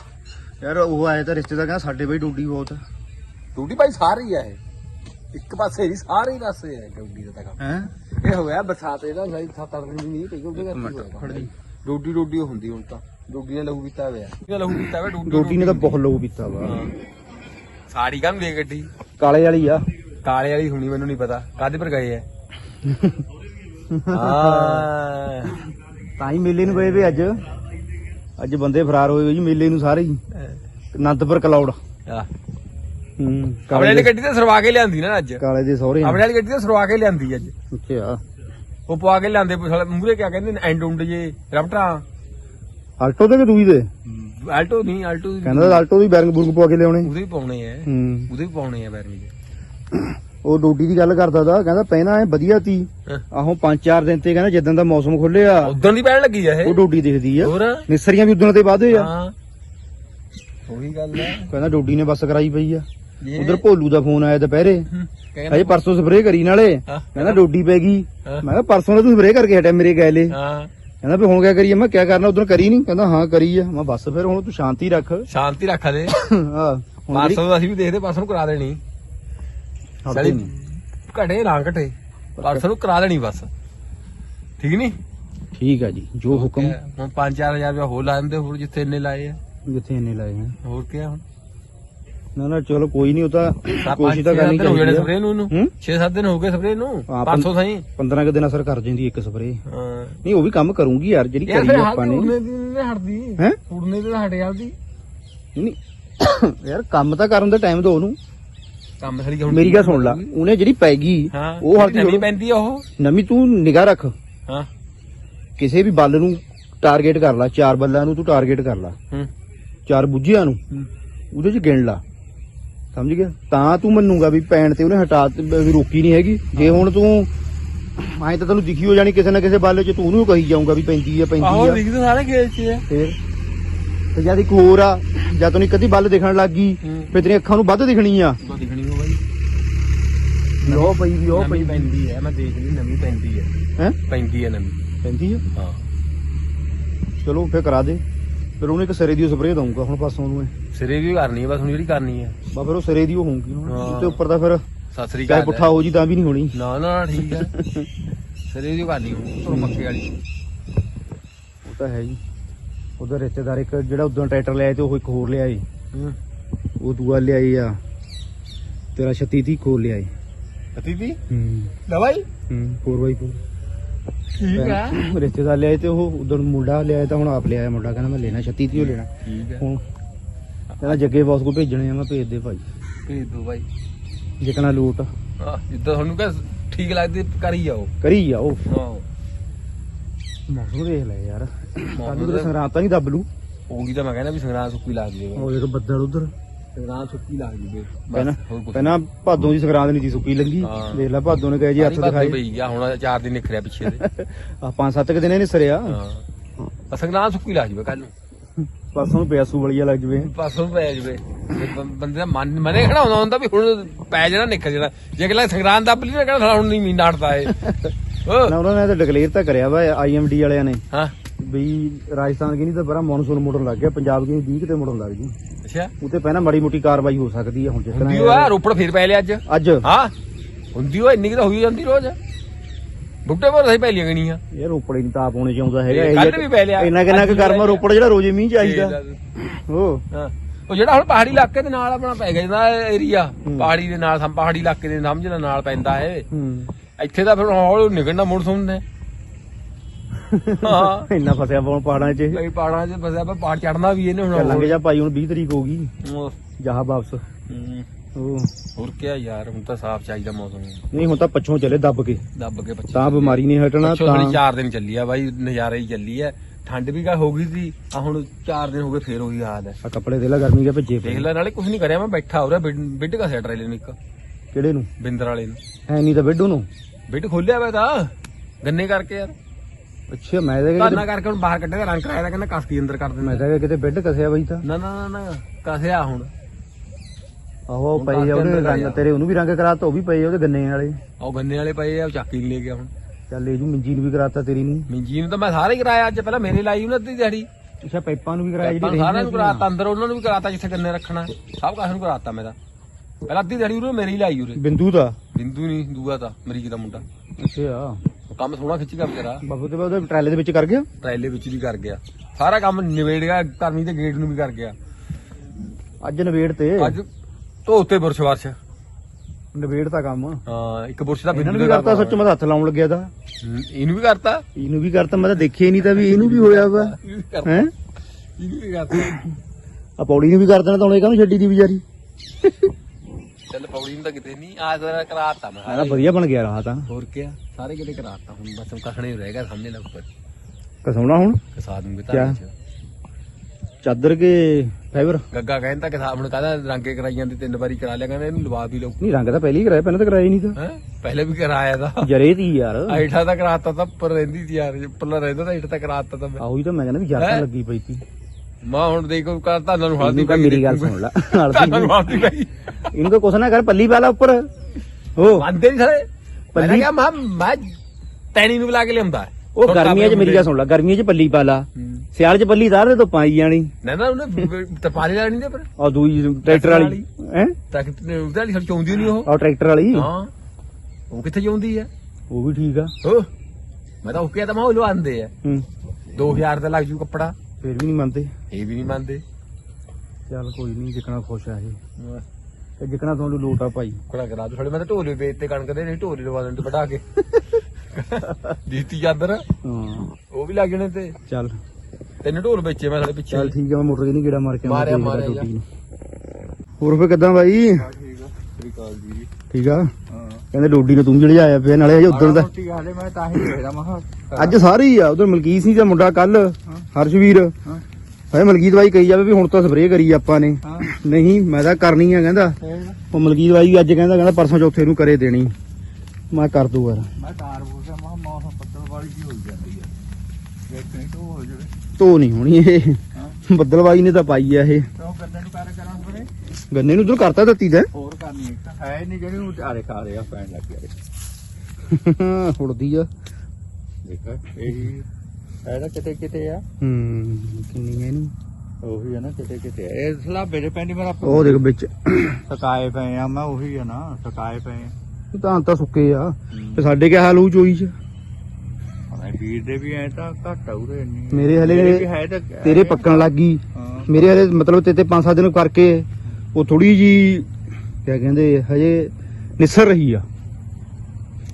ਯਾਰ ਉਹ ਆਏ ਤਾਂ ਰਿਸ਼ਤੇਦਾਰ ਕਹਿੰਦਾ ਸਾਡੇ ਬਈ ਡੂਡੀ ਬਹੁਤ ਡਿਊਟੀ ਭਾਈ ਸਾਰੀ ਹੈ ਇਹ। ਇੱਕ ਪਾਸੇ ਨਹੀਂ ਸਾਰੇ ਹੀ ਪਾਸੇ ਹੈ ਡਿਊਟੀ ਦਾ ਤਾਂ ਕੰਮ। ਹੈ? ਇਹ ਹੋਇਆ ਬਰਸਾਤ ਇਹਦਾ ਸਹੀ 7-8 ਦਿਨ ਨਹੀਂ ਇੱਕ ਮਿੰਟ ਡੋਡੀ ਡੋਡੀ ਹੁੰਦੀ ਹੁਣ ਤਾਂ। ਡੋਡੀ ਨੇ ਲਹੂ ਪੀਤਾ ਹੋਇਆ। ਲਹੂ ਪੀਤਾ ਹੋਇਆ ਡੂਡੀ ਨੇ ਤਾਂ ਬਹੁਤ ਲੋਕ ਪੀਤਾ ਵਾ। ਸਾੜੀ ਕੰਮ ਦੇ ਗੱਡੀ? ਕਾਲੇ ਵਾਲੀ ਆ। ਕਾਲੇ ਵਾਲੀ ਹੁਣੀ ਮੈਨੂੰ ਨਹੀਂ ਪਤਾ। ਕਾਦੇ ਪਰ ਗਏ ਐ? ਹਾਂ। ਤਾਂ ਹੀ ਮੇਲੇ ਨੂੰ ਗਏ ਵੇ ਅੱਜ। ਅੱਜ ਬੰਦੇ ਫਰਾਰ ਹੋਏ ਵੇ ਜੀ ਮੇਲੇ ਨੂੰ ਸਾਰੇ ਹੀ। ਅਨੰਦਪੁਰ ਕਲਾਉਡ ਆ ਹੂੰ ਆਪਣੇ ਕਾਲੇ ਵਾਲੀ ਗੱਡੀ ਤੇ ਸਰਵਾ ਕੇ ਲਿਆਂਦੀ ਨਾ ਅੱਜ। ਕਾਲੇ ਦੇ ਸਹੁਰੇ ਆਪਣੇ ਵਾਲੀ ਗੱਡੀ ਤੇ ਸਰਵਾ ਕੇ ਲਿਆਂਦੀ ਅੱਜ। ਅੱਛਾ। ਉਹ ਪਵਾ ਕੇ ਲਿਆਂਦੇ ਮੂਰੇ ਕਿਆ ਕਹਿੰਦੇ ਨੇ ਐਂਡ ਉਂਡ ਜੇ ਰਪਟਾਂ ਆਲਟੋ ਤੇ ਕਿ ਦੂਈ ਦੇ? ਆਲਟੋ ਨਹੀਂ ਆਲਟੋ ਕਹਿੰਦਾ ਆਲਟੋ ਦੀ ਬੈਰਿੰਗ ਬੁਰਗ ਪਵਾ ਕੇ ਲਿਆਉਣੇ। ਉਹਦੇ ਵੀ ਪਾਉਣੇ ਐ ਹੂੰ। ਉਹਦੇ ਵੀ ਪਾਉਣੇ ਐ ਬੈਰਿੰਗ ਉਹ ਡੂਡੀ ਦੀ ਗੱਲ ਕਰਦਾ ਤਾ ਕਹਿੰਦਾ ਪਹਿਲਾਂ ਐ ਵਧੀਆ ਤੀ। ਹਾਂ। ਆਹੋ 5-4 ਦਿਨ ਤੇ ਕਹਿੰਦਾ ਜਿੱਦਣ ਦਾ ਮੌਸਮ ਖੁੱਲਿਆ ਉਦੋਂ ਦੀ ਪੈਣ ਲੱਗੀ ਆ ਉਹ ਇਹ ਡੂਡੀ ਦਿਖਦੀ ਆ। ਹੋਰ? ਨਿਸਰੀਆਂ ਵੀ ਉਦੋਂ ਤੇ ਵਾਧੇ ਆ। ਹਾਂ। ਉਹੀ ਗੱਲ ਹੈ ਕਹਿੰਦਾ ਡੂਡੀ ਨੇ ਬੱਸ ਕਰਾਈ ਪਈ ਆ। ਉਧਰ ਭੋਲੂ ਦਾ ਫੋਨ ਆਇਆ ਦੁਪਹਿਰੇ। ਹੂੰ, ਕਹਿੰਦਾ- ਪਰਸੋਂ ਸਪਰੇਅ ਕਰੀ ਨਾਲੇ। ਹਾਂ। ਕਹਿੰਦਾ ਡੋਡੀ ਪੈ ਗਈ। ਹਾਂ। ਮੈਂ ਕਿਹਾ ਪਰਸੋਂ ਦਾ ਤੂੰ ਸਪਰੇਅ ਕਰਕੇ ਹਟਿਆ ਮੇਰੇ ਗੈਲੇ। ਹਾਂ। ਕਹਿੰਦਾ ਵੀ ਹੁਣ ਕਿਆ ਕਰੀਏ? ਮੈਂ ਕਿਆ ਕਰਨਾ? ਉਦੋਂ ਕਰੀ ਨਹੀਂ। ਕਹਿੰਦਾ ਹਾਂ ਕਰੀ ਆ। ਮੈਂ ਬਸ ਫਿਰ ਹੁਣ ਤੂੰ ਸ਼ਾਂਤੀ ਰੱਖ। ਸ਼ਾਂਤੀ ਰੱਖਾ ਦੇ ਹਾਂ ਹੁਣ ਜਿਹੜੀ- ਪਰਸੋਂ ਦਾ ਅਸੀਂ ਵੀ ਦੇਖਦੇ ਪਰਸੋਂ ਨੂੰ ਕਰਾ ਦੇਣੀ। ਹੱਦ ਸਾਲੀ। ਘਟੇ ਨਾ ਘਟੇ। ਪਰਸੋਂ ਨੂੰ ਕਰਾ ਦੇਣੀ ਬਸ। ਠੀਕ ਨਹੀਂ? ਠੀਕ ਆ ਜੀ ਜੋ ਹੁਕਮ। ਹੁਣ 5-4000 ਰੁਪਏ ਹੋਰ ਲਾ ਦਿੰਦੇ ਹੋਰ ਜਿੱਥੇ ਇੰਨੇ ਲਾਏ ਆ। ਜਿੱਥੇ ਇੰਨੇ ਲਾਏ ਆ। ਹੋਰ ਕੀ ਹੁਣ? ਨਾ ਨਾ ਚਲੋ ਕੋਈ ਨਹੀਂ ਉਹ ਤਾਂ ਕੋਸ਼ਿਸ਼ ਤਾਂ ਕਰਨੀ ਦਿਨ ਹੋ ਚਾਹੀਦੀ ਸਪਰੇ ਨੂੰ? ਇਹਨੂੰ 6-7 ਦਿਨ ਹੋ ਗਏ ਸਪਰੇ ਨੂੰ? ਪਰਸੋਂ ਸਹੀ? 15 ਕੁ ਦਿਨ ਅਸਰ ਕਰ ਜਾਂਦੀ ਇੱਕ ਸਪਰੇਅ। ਹਾਂ। ਨਹੀਂ ਉਹ ਵੀ ਕੰਮ ਕਰੂੰਗੀ ਯਾਰ ਜਿਹੜੀ ਕਰੀ ਆਪਾਂ ਨੇ। ਹਟਦੀ ਹੈਂ? ਉੜਨੇ ਦੀ ਤਾਂ ਹਟ ਜਾਂਦੀ ਨਹੀਂ ਯਾਰ ਕੰਮ ਤਾਂ ਕਰਨ ਦਾ ਟਾਈਮ ਦੋ ਉਹਨੂੰ। ਕੰਮ ਸਾਡੀ ਹੁਣ ਮੇਰੀ ਗੱਲ ਸੁਣ ਲੈ ਉਹਨੇ ਜਿਹੜੀ ਪੈ ਗਈ ਉਹ ਹਲਦੀ ਨਵੀਂ ਪੈਂਦੀ ਆ ਉਹ। ਨਵੀਂ ਤੂੰ ਨਿਗਾਹ ਰੱਖ। ਹਾਂ। ਕਿਸੇ ਵੀ ਬੱਲ ਨੂੰ ਟਾਰਗੇਟ ਕਰ ਲੈ ਚਾਰ ਬੱਲਾਂ ਨੂੰ ਤੂੰ ਟਾਰਗੇਟ ਕਰ ਲੈ। ਹੂੰ। ਚਾਰ ਬੁੱਝਿਆਂ ਨੂੰ। ਉਹਦੇ 'ਚ ਗਿਣ ਲਾ। ਸਮਝ ਗਿਆ? ਤਾਂ ਤੂੰ ਮੰਨੂਗਾ ਵੀ ਪੈਣ ਤੇ ਉਹਨੇ ਹਟਾ ਤੇ ਵੀ ਰੋਕੀ ਨਹੀਂ ਹੈਗੀ। ਜੇ ਹੁਣ ਤੂੰ ਐਂ ਤਾਂ ਤੈਨੂੰ ਦਿਖੀ ਹੋ ਜਾਣੀ ਕਿਸੇ ਨਾ ਕਿਸੇ ਬਾਲੇ ਚ ਤੂੰ ਉਹਨੂੰ ਕਹੀ ਜਾਊਗਾ ਵੀ ਪੈਂਦੀ ਆ ਪੈਂਦੀ ਆ। ਦਿਖਦੇ ਸਾਰੇ ਖੇਤ 'ਚ ਆ। ਫੇਰ? ਤੇ ਜਦ ਇੱਕ ਹੋਰ ਆ ਜਦ ਤੈਨੂੰ ਕਦੀ ਬੱਲ ਦਿਖਣ ਲੱਗ ਗਈ ਹੂੰ। ਫੇ ਤੇਰੀਆਂ ਅੱਖਾਂ ਨੂੰ ਵੱਧ ਦਿਖਣੀ ਆ। ਦਿਖਣੀ ਹੋ ਬਾਈ। ਵੀ ਉਹ ਪਈ ਵੀ ਉਹ ਪਈ। ਨਵੀਂ ਪੈਂਦੀ ਹੈ ਮੈਂ ਦੇਖ ਲਈ ਨਵੀਂ ਪੈਂਦੀ ਹੈ ਹੈ? ਪੈਂਦੀ ਹੈ ਨਵੀਂ। ਪੈਂਦੀ ਆ? ਹਾਂ। ਚਲੋ ਫੇਰ ਕਰਾ ਦੇ। ਫਿਰ ਉਹਨੂੰ ਇੱਕ ਸਿਰੇ ਦੀ ਸਪਰੇਅ ਦਊਂਗਾ ਹੁਣ ਪਾਸੋਂ ਨੂੰ ਸਿਰੇ ਵੀ ਕਰਨੀ ਹੈ ਬਸ ਹੁਣ ਜਿਹੜੀ ਕਰਨੀ ਹੈ ਬਾ ਫਿਰ ਉਹ ਸਿਰੇ ਦੀ ਉਹ ਹੋਊਗੀ ਹੁਣ। ਤੇ ਉੱਪਰ ਦਾ ਫਿਰ ਸਤਿ ਸ੍ਰੀ ਚਾਹੇ ਅਕਾਲ ਪੁੱਠਾ ਹੋ ਜੀ ਤਾਂ ਵੀ ਨਹੀਂ ਹੋਣੀ। ਨਾ ਨਾ ਠੀਕ ਹੈ ਸਿਰੇ ਦੀ ਕਰਨੀ ਹੁਣ ਤੋਂ ਮੱਕੇ ਵਾਲੀ। ਉਹ ਤਾਂ ਹੈ ਜੀ। ਉਧਰ ਰਿਸ਼ਤੇਦਾਰ ਇੱਕ ਜਿਹੜਾ ਉਦੋਂ ਟਰੈਕਟਰ ਲਿਆਏ ਤੇ ਉਹ ਇੱਕ ਹੋਰ ਲਿਆਏ। ਹੂੰ। ਉਹ ਦੂਆ ਲਿਆਏ ਆ। ਤੇਰਾ 36 ਦੀ ਖੋਲ ਲਿਆਏ। ਅਤੀ ਦੀ ਹੂੰ। ਦਵਾਈ ਹੂੰ? 4x4 ਠੀਕ ਰਿਸ਼ਤੇਦਾਰ ਲਿਆਏ ਤੇ ਉਹ ਉਦੋਂ ਮੁੰਡਾ ਲਿਆਇਆ ਤਾਂ ਹੁਣ ਆਪ ਲਿਆਇਆ ਮੁੰਡਾ ਕਹਿੰਦਾ ਮੈਂ ਲੈਣਾ 36 ਦੀ ਉਹ ਲੈਣਾ। ਠੀਕ ਹੈ ਹੁਣ ਕਹਿੰਦਾ ਜੱਗੇ ਬੌਸ ਕੋ ਭੇਜਣੇ ਆ ਮੈਂ ਭੇਜ ਦੇ ਭਾਈ। ਭੇਜ ਦੋ ਬਾਈ ਜਿਕਣਾ ਲੋਟ ਹਾਂ ਜਿੱਦਾਂ ਤੁਹਾਨੂੰ ਕਹ ਠੀਕ ਲੱਗਦੀ ਕਰੀ ਜਾਓ। ਕਰੀ ਜਾਓ। ਹਾਂ। ਮੌਸਮ ਦੇਖ ਲੈ ਯਾਰ। ਕੱਲ ਮੌਸਮ ਨੂੰ ਸੰਗਰਾਂਦ ਤਾਂ ਨਹੀਂ ਦੱਬ ਲੂ। ਹੋਗੀ ਤਾਂ ਮੈਂ ਕਹਿੰਦਾ ਵੀ ਸੰਗਰਾਂ ਸੁੱਕੀ ਲੱਗ ਜਵੇ ਉਹ ਦੇਖ ਬੱਦਲ ਉਧਰ। ਸੰਗਰਾਂ ਸੁੱਕੀ ਲੱਗ ਜਵੇ ਪਹਿਲਾਂ ਪਹਿਲਾਂ ਭਾਦੋਂ ਦੀ ਸੰਗਰਾਂਦ ਨਹੀਂ ਸੀ ਸੁੱਕੀ ਲੰਗੀ। ਹਾਂ। ਦੇਖ ਲੈ ਭਾਦੋਂ ਨੇ ਕਹੇ ਜੀ ਹੱਥ ਸਾਰੀ ਬਾਤ ਦਿਖਾਏ। ਪਈ ਗਿਆ ਹੁਣ ਚਾਰ ਦਿਨ ਨਿਖਰਿਆ ਪਿੱਛੇ ਦੇ। ਆ ਪੰਜ ਸੱਤ ਕੁ ਦਿਨ ਇਹਨੇ ਸਰਿਆ ਹਾਂ। ਬਸ ਸੰਗਰਾਂ ਸੁੱਕੀ ਲੱਗ ਜਵੇ ਕੱਲ ਨੂੰ। ਪਰਸੋਂ ਨੂੰ ਪਿਆਸੂ ਵਾਲੀਆ ਲੱਗ ਜਵੇ। ਪਾਸੋਂ ਪੈ ਜਵੇ। ਤੇ ਬੰ- ਬੰਦੇ ਦਾ ਮਨ ਮਨੇ ਖੜਾਉਂਦਾ ਹੁੰਦਾ ਵੀ ਹੁਣ ਪੈ ਜਾਣਾ ਨਿਕਲ ਜਾਣਾ। ਜੇ ਅਗਲਾ ਸੰਗਰਾਂ ਦਾ ਪਲੀ ਨਾ ਕਹਿੰਦਾ ਸਾਲਾ ਹੁਣ ਨਹੀਂ ਮੀਨਾ ਹਟਦਾ ਏ ਓ ਨਾ ਉਹਨਾਂ ਨੇ ਤਾਂ ਡਿਕਲੇਅਰ ਤਾਂ ਕਰਿਆ ਵਾ ਆਈਐਮਡੀ ਵਾਲਿਆਂ ਨੇ। ਹਾਂ। ਵੀ ਰਾਜਸਥਾਨ ਕੀ ਨਹੀਂ ਤਾਂ ਬੜਾ ਮੌਨਸੂਨ ਮੁੜਨ ਲੱਗ ਗਿਆ ਪੰਜਾਬ ਕੀ 20 ਤੇ ਮੁੜਨ ਲੱਗ ਜੂ। ਅੱਛਾ ਉਤੇ ਪਹਿਲਾਂ ਮਾੜੀ ਮੋਟੀ ਕਾਰਵਾਈ ਹੋ ਸਕਦੀ ਹੈ ਹੁਣ ਜਿਸ ਹੁੰਦੀ ਆ ਰੋਪੜ ਫੇਰ ਪੈ ਲਿਆ ਅੱਜ? ਅੱਜ। ਹਾਂ? ਹੁੰਦੀ ਉਹ ਇੰਨੀ ਕੁ ਤਾਂ ਹੋਈ ਜਾਂਦੀ ਰੋਜ਼। ਬੁੱਟੇ ਪਰ ਸਹੀ ਪੈ ਲੀਆਂ ਗਣੀਆਂ ਯਾਰ ਰੋਪੜੇ ਨਹੀਂ ਤਾਪ ਹੋਣੇ ਚਾਹੁੰਦਾ ਹੈਗਾ ਇਹ ਕੱਲ੍ਹ ਵੀ ਪੈ ਲਿਆ। ਇੰਨਾ ਕਿੰਨਾ ਕੁ ਪੈ ਰੋਪੜ ਜਿਹੜਾ ਰੋਜ਼ੇ ਮੀਂਹ ਚਾਹੀਦਾ ਹਾਂ। ਉਹ ਉਹ ਜਿਹੜਾ ਹੁਣ ਪਹਾੜੀ ਇਲਾਕੇ ਦੇ ਨਾਲ ਆਪਣਾ ਪੈ ਗਿਆ ਜਿਹੜਾ ਏਰੀਆ ਹੂੰ। ਪਹਾੜੀ ਦੇ ਨਾਲ ਪਹਾੜੀ ਇਲਾਕੇ ਦੇ ਸਮਝਣਾ ਨਾਲ ਪੈਂਦਾ ਹੂੰ। ਇੱਥੇ ਤਾਂ ਫਿਰ ਹੌਲ ਨਿਕਲਣਾ ਮੁੜ ਸੁਣਨੇ। ਹਾਂ। ਇੰਨਾ ਫਸਿਆ ਪਾਉਣ ਪਹਾੜਾਂ 'ਚ। ਇਹ। ਪਹਾੜਾਂ 'ਚ ਫਸਿਆ ਪਿਆ ਪਹਾੜ ਚੜਨਾ ਵੀ ਇਹਨੇ ਹੁਣ ਚੱਲ ਲੰਘ ਜਾ ਭਾਈ ਹੁਣ 20 ਤਰੀਕ ਹੋ ਗਈ। ਉਹ, ਜਹਾ ਵਾਪਸ। ਹੂੰ। ਉਹ। ਹੋਰ ਕੀ ਯਾਰ ਹੁਣ ਤਾਂ ਸਾਫ਼ ਚਾਹੀਦਾ ਮੌਸਮ। ਨਹੀਂ ਹੁਣ ਤਾਂ ਪੱਛੋਂ ਚੱਲੇ ਦੱਬ ਕੇ। ਦੱਬ ਕੇ ਬੱਚੇ ਤਾਂ ਬਿਮਾਰੀ ਨਹੀਂ ਹਟਣਾ ਪਿੱਛੋਂ ਤਾਂ ਥੋੜੀ 4 ਦਿਨ ਚੱਲੀ ਆ ਬਾਈ ਨਜ਼ਾਰੇ ਹੀ ਚੱਲੀ ਆ। ਠੰਡ ਵੀ ਕਾ ਹੋ ਗਈ ਸੀ ਆ ਹੁਣ 4 ਦਿਨ ਹੋ ਗਏ ਫੇਰ ਉਹੀ ਹਾਲ ਹੈ। ਆ ਕੱਪੜੇ ਦੇ ਲੈ ਗਰਮੀ ਦੇ ਭੱਜੇ ਪਏ। ਦੇਖ ਲੈ ਨਾਲੇ ਕੁਝ ਨਹੀਂ ਕਰਿਆ ਮੈਂ ਬੈਠਾ ਉਰੇ ਬਿੱਡ ਕਾ ਸੈਟ ਰੇਲੇ ਨੂੰ ਇੱਕ। ਕਿਹੜੇ ਨੂੰ? ਬਿੰਦਰ ਵਾਲੇ ਨੂੰ। ਐ ਨਹੀਂ ਤਾਂ ਬੈਡੂ ਨੂੰ। ਬਿੱਡ ਖੋਲਿਆ ਵਾ ਤਾਂ ਗੰਨੇ ਕਰਕੇ ਯਾਰ। ਅੱਛਾ ਮੈਂ ਤਾਂ ਧਾਨਾ ਕਿਤੇ ਕਰਕੇ ਹੁਣ ਬਾਹਰ ਕੱਢਿਆ ਰੰਗ ਕਰਾਇਆ ਤਾਂ ਕਹਿੰਦਾ ਕਸਤੀ ਅੰਦਰ ਕਰ ਮੈਂ ਦਿੰਦਾ ਤਾਂ ਕਿਤੇ ਬੈੱਡ ਕਸਿਆ ਬਈ ਤਾਂ। ਨਾ ਨਾ ਨਾ ਨਾ ਕਸਿਆ ਹੁਣ। ਆਹੋ ਪਈ ਆ ਉਹਨੇ ਅੰਦਰ ਰੰਗ। ਤੇਰੇ ਉਹਨੂੰ ਵੀ ਰੰਗ ਕਰਾਤਾ ਉਹ ਵੀ ਆ ਉਹਦੇ ਗੰਨੇ ਵਾਲੇ। ਉਹ ਗੰਨੇ ਵਾਲੇ ਪਏ ਆ ਉਹ ਚੱਕ ਲੈ ਗਿਆ ਹੁਣ। ਚੱਲ ਇਹ ਜੂ ਮਿੰਜੀ ਨੂੰ ਵੀ ਕਰਾਤਾ ਤੇਰੀ ਨੂੰ। ਮਿੰਜੀ ਨੂੰ ਤਾਂ ਮੈਂ ਸਾਰੇ ਹੀ ਕਰਾਇਆ ਅੱਜ ਪਹਿਲਾਂ ਮੇਰੇ ਲਾਈ ਉਹਨਾਂ ਦੀ ਦਿਹਾੜੀ। ਅੱਛਾ ਪਾਈਪਾਂ ਨੂੰ ਵੀ ਕਰਾਇਆ ਜਿਹੜੀ ਸਾਰਿਆਂ ਨੂੰ ਕਰਾਤਾ ਅੰਦਰ ਉਹਨਾਂ ਨੂੰ ਵੀ ਕਰਾਤਾ ਜਿੱਥੇ ਗੰਨੇ ਰੱਖਣਾ। ਸਭ ਕਾਸ ਨੂੰ ਕਰਾਤਾ ਮੈਂ ਤਾਂ। ਪਹਿਲਾਂ ਅੱਧੀ ਦਿਹਾੜੀ ਉਹਨੇ ਮੇਰੀ ਲਾਈ ਉਰੇ। ਬਿੰਦੂ ਦਾ? ਬਿੰਦੂ ਨਹੀਂ ਦੂਆ ਤਾਂ ਮਰੀਕ ਦਾ ਮੁੰਡਾ। ਅੱਛਾ। ਕੰਮ ਸੋਹਣਾ ਖਿੱਚ ਗਿਆ ਵਿਚਾਰਾ। ਬਾਬੂ ਤੇ ਉਹਦੇ ਟਰਾਲੇ ਦੇ ਵਿੱਚ ਕਰ ਗਿਆ। ਟ੍ਰੇਲੇ ਵਿੱਚ ਵੀ ਕਰ ਗਿਆ। ਸਾਰਾ ਕੰਮ ਨਿਬੇੜ ਗਿਆ ਧਰਮੀ ਦੇ ਗੇਟ ਨੂੰ ਵੀ ਕਰ ਗਿਆ। ਅੱਜ ਨਵੇੜ ਤੇ। ਅੱਜ ਧੋਤੇ ਬੁਰਸ਼ ਵਰਸ਼। ਨਵੇੜ ਤਾਂ ਕੰਮ। ਹਾਂ ਇੱਕ ਬੁਰਸ਼ ਦਾ ਇਹਨਾਂ ਨੂੰ ਵੀ ਦਾ ਕਰਤਾ ਸੱਚ ਮੈਂ ਤਾਂ ਹੱਥ ਲਾਉਣ ਲੱਗਿਆ ਤਾਂ। ਹੂੰ, ਇਹਨੂੰ ਵੀ ਕਰਤਾ? ਇਹਨੂੰ ਵੀ ਕਰਤਾ ਮੈਂ ਤਾਂ ਦੇਖਿਆ ਹੀ ਨਹੀਂ ਤਾਂ ਵੀ ਇਹਨੂੰ ਵੀ ਹੋਇਆ ਵਾ। ਇਹਨੂੰ ਵੀ ਕਰਤਾ। ਹੈ? ਇਹਨੂੰ ਵੀ ਕਰਤਾ। ਆ ਪੌੜੀ ਨੂੰ ਵੀ ਕਰ ਦੇਣਾ ਤਾਂ ਉਹਨੇ ਕਾਹਨੂੰ ਛੱਡੀ ਦੀ ਵਿਚਾਰੀ? ਚੱਲ ਪੌੜੀ ਨੂੰ ਤਾਂ ਕਿਤੇ ਨਹੀਂ ਆ ਜ਼ਰਾ ਕਰਾਤਾ ਮੈਂ ਆ ਵਧੀਆ ਬਣ ਗਿਆ ਰਹਾ ਤਾਂ। ਹੋਰ ਕੀ ਸਾਰੇ ਕਿਤੇ ਕਰਾਤਾ ਹੁਣ ਬਸ ਕਖਣੇ ਰਹਿ ਗਿਆ ਸਾਹਮਣੇ ਲੱਗ ਪਰ ਕਸਾਉਣਾ ਹੁਣ? ਕਸਾ ਦੂੰਗੇ? ਤਾਂ ਚਾਦਰ ਕੇ ਫਾਈਬਰ? ਗੱਗਾ ਕਹਿੰਦਾ ਕਿ ਹੁਣ ਕਹਿੰਦਾ ਰੰਗੇ ਕਰਾਈ ਜਾਂਦੇ ਤਿੰਨ ਵਾਰੀ ਕਰਾ ਲਿਆ ਕਹਿੰਦਾ ਇਹਨੂੰ ਲਵਾ ਵੀ ਲਓ। ਨਹੀਂ ਰੰਗ ਤਾਂ ਪਹਿਲੇ ਹੀ ਕਰਾਇਆ ਪਹਿਲਾਂ ਤਾਂ ਕਰਾਇਆ ਹੀ ਨਹੀਂ ਤਾਂ। ਪਹਿਲੇ ਵੀ ਕਰਾਇਆ ਤਾਂ। ਜਰੇ ਤੀ ਯਾਰ। ਆਈਠਾ ਤਾਂ ਕਰਾਤਾ ਤਾਂ ਉੱਪਰ ਰਹਿੰਦੀ ਸੀ ਯਾਰ ਉੱਪਰਲਾ ਰਹਿੰਦਾ ਤਾਂ ਆਈਠਾ ਤਾਂ ਕਰਾਤਾ ਤਾਂ ਮੈਂ। ਆਹੋ ਹੀ ਤਾਂ ਮੈਂ ਕਹਿੰਦਾ ਵੀ ਹੈਂ? ਲੱਗੀ ਪਈ ਤੀ। ਮਾਂ ਹੁਣ ਦੇਖੋ ਕਰ ਤੁਹਾਨੂੰ ਨੂੰ ਹਲਦੀ ਇਹਨੂੰ ਮੇਰੀ ਗੱਲ ਸੁਣ ਲੈ। ਤੁਹਾਨੂੰ ਹਲਦੀ ਪਈ। ਇਹਨੂੰ ਕੁਛ ਨਾ ਕਰ ਪੱਲੀ ਪਾ ਲਾ ਉੱਪਰ। ਹੋ। ਮੰਨਦੇ ਨਹੀਂ ਸਾਰੇ। ਪੱਲੀ- ਕਿਹਾ ਮੈਂ ਮੈਂ ਤੈਣੀ ਨੂੰ ਬੁਲਾ ਕੇ ਲਿਆਉਂਦਾ। ਉਹ ਗਰਮੀਆਂ 'ਚ ਮੇਰੀ ਗੱਲ ਸੁਣ ਲੈ ਗਰਮੀਆਂ 'ਚ ਪੱਲੀ ਪਾ ਲਾ। ਸਿਆਲ 'ਚ ਪੱਲੀ ਦੇ ਤੋਂ ਪਾਈ ਜਾਣੀ। ਨਾ ਨਾ ਉਹਨੇ ਤਪਾਲੇ ਲੈਣੀ ਦੇ ਪਰ ਆ ਦੂਈ ਟਰੈਕਟਰ ਵਾਲੀ। ਹੈ? ਤਾਂ ਉਹਦੇ ਵਾਲੀ ਸੜ ਚੌਂਦੀ ਨਹੀਂ ਉਹ। ਆ ਟਰੈਕਟਰ ਵਾਲੀ। ਹਾਂ। ਉਹ ਕਿੱਥੇ ਚੌਂਦੀ ਆ? ਉਹ ਵੀ ਠੀਕ ਆ। ਹੋ ਮੈਂ ਤਾਂ ਉਹ ਕਿਹਾ ਤਾਂ ਮੈਂ ਉਹ ਲਵਾਉਂਦੇ ਆ। ਹੂੰ। 2000 ਦਾ ਲੱਗ ਜੂ ਕੱਪੜਾ। ਫੇਰ ਵੀ ਨਹੀਂ ਮੰਨਦੇ। ਇਹ ਵੀ ਨਹੀਂ ਮੰਨਦੇ। ਚੱਲ ਕੋਈ ਨਹੀਂ ਜਿਕਣਾ ਖੁਸ਼ ਆ ਇਹ। ਤੇ ਜਿਕਣਾ ਤੁਹਾਨੂੰ ਲੋਟ ਆ ਭਾਈ। ਕੁੜਾ ਕਰਾ ਦੋ ਥੋੜੇ ਮੈਂ ਤਾਂ ਢੋਲੇ ਵੇਚ ਤੇ ਕਣਕ ਦੇ ਨਹੀਂ ਢੋਲੇ ਲਵਾ ਦੇਣ ਤੇ ਵਢਾ ਕੇ। ਦੀਤੀ ਚਾਦਰ ਹਾਂ। ਉਹ ਵੀ ਲੱਗ ਜਣੇ ਤੇ। ਚੱਲ। ਤਿੰਨ ਢੋਲ ਵੇਚੇ ਮੈਂ ਸਾਡੇ ਪਿੱਛੇ। ਚੱਲ ਠੀਕ ਆ ਮੈਂ ਮੋਟਰ ਦੀ ਨਹੀਂ ਗੇੜਾ ਮਾਰ ਕੇ ਮਾਰਿਆ, ਮਾਰਿਆ ਨੂੰ। ਹੋਰ ਫੇ ਕਿਦਾਂ ਬਾਈ? ਠੀਕ ਆ। ਸ੍ਰੀਕਾਲ ਜੀ। ਠੀਕ ਆ? ਹਾਂ। ਕਹਿੰਦੇ ਡੋਡੀ ਨੂੰ ਤੂੰ ਜਿਹੜੀ ਆਇਆ ਪਿਆ ਨਾਲੇ ਹਜੇ ਉਦੋਂ ਦਾ। ਰੋਟੀ ਹਾਲੇ ਮੈਂ ਤਾਂ ਹੀ ਵੇਖਦਾ ਮਹਾ ਅੱਜ ਸਾਰੇ ਹੀ ਆ ਉਧਰ ਮਲਕੀਤ ਸਿੰਘ ਦਾ ਮੁੰਡਾ ਕੱਲ ਹਰਸ਼ਵੀਰ। ਹਾਂ। ਮਲਕੀਤ ਬਾਈ ਕਹੀ ਜਾਵੇ ਵੀ ਹੁਣ ਤਾਂ ਸਪਰੇਅ ਕਰੀ ਆਪਾਂ ਨੇ। ਹਾਂ। ਨਹੀਂ ਮੈਂ ਤਾਂ ਕਰਨੀ ਆ ਕਹਿੰਦਾ। ਉਹ ਮਲਕੀਤ ਬਾਈ ਵੀ ਅੱਜ ਕਹਿੰਦਾ ਕਹਿੰਦਾ ਪਰਸੋਂ ਚੌਥੇ ਨੂੰ ਕਰੇ ਦੇਣੀ। ਮੈਂ ਕਰ ਦੂ ਯਾਰ। ਮੈਂ ਤਾਰ ਬੂਸਾ ਮਾ ਮੌਸਮ ਬੱਦਲ ਵਾਲੀ ਜੀ ਹੋ ਜਾਂਦੀ ਜੇ ਕਹੀਂ ਤੋਂ ਹੋ ਜਾਵੇ। ਧੋ ਨਹੀਂ ਹੋਣੀ ਇਹ। ਬੱਦਲਵਾਈ ਨੇ ਤਾਂ ਪਾਈ ਆ ਇਹ। ਗੰਨੇ ਨੂੰ ਪੈਰ ਕਰਾਂ ਬਰੇ ਗੰਨੇ ਨੂੰ ਉਧਰ ਕਰਤਾ ਦਿੱਤੀ ਤੇ? ਹੋਰ ਕਰਨੀ ਇੱਕ ਤਾਂ ਹੈ ਨਹੀਂ ਜਿਹੜੀ ਉਹ ਆਰੇ ਖਾ ਰਿਹਾ ਪੈਣ ਲੱਗ ਗਿਆ ਹੁੜਦੀ ਆ। ਦੇਖ ਇਹ ਇਹਦਾ ਕਿਤੇ ਕਿਤੇ ਆ। ਹੂੰ ਕਿੰਨੀ ਹੈ ਇਹਨੂੰ? ਉਹੀ ਹੈ ਨਾ ਕਿਤੇ ਕਿਤੇ ਆ। ਇਹ ਸਲਾਬੇ ਦੇ ਪੈਂਦੀ ਮੇਰਾ ਉਹ ਦੇਖ ਵਿੱਚ। ਸਕਾਏ ਪਏ ਆ ਮੈਂ ਉਹੀ ਆ ਨਾ ਸਕਾਏ ਪਏ ਆ। ਤਾਂ ਤਾਂ ਸੁੱਕੇ ਆ। ਤੇ ਸਾਡੇ ਕੀ ਹਾਲ ਹੋਊ ਚੋਈ ਚ? ਮੈਂ ਵੀਰ ਦੇ ਵੀ ਐ ਤਾਂ ਘੱਟ ਆ ਉਰੇ ਇੰਨੀ। ਮੇਰੇ ਹਲੇ ਮੇਰੇ ਵੀ ਹੈ ਤਾਂ ਤੇਰੇ ਪੱਕਣ ਲੱਗ ਗਈ। ਹਾਂ। ਮੇਰੇ ਹਲੇ ਮਤਲਬ ਤੇ ਤੇ 5-7 ਦਿਨ ਕਰਕੇ ਉਹ ਥੋੜੀ ਜੀ ਕਿਆ ਕਹਿੰਦੇ ਹਜੇ ਨਿਸਰ ਰਹੀ ਆ।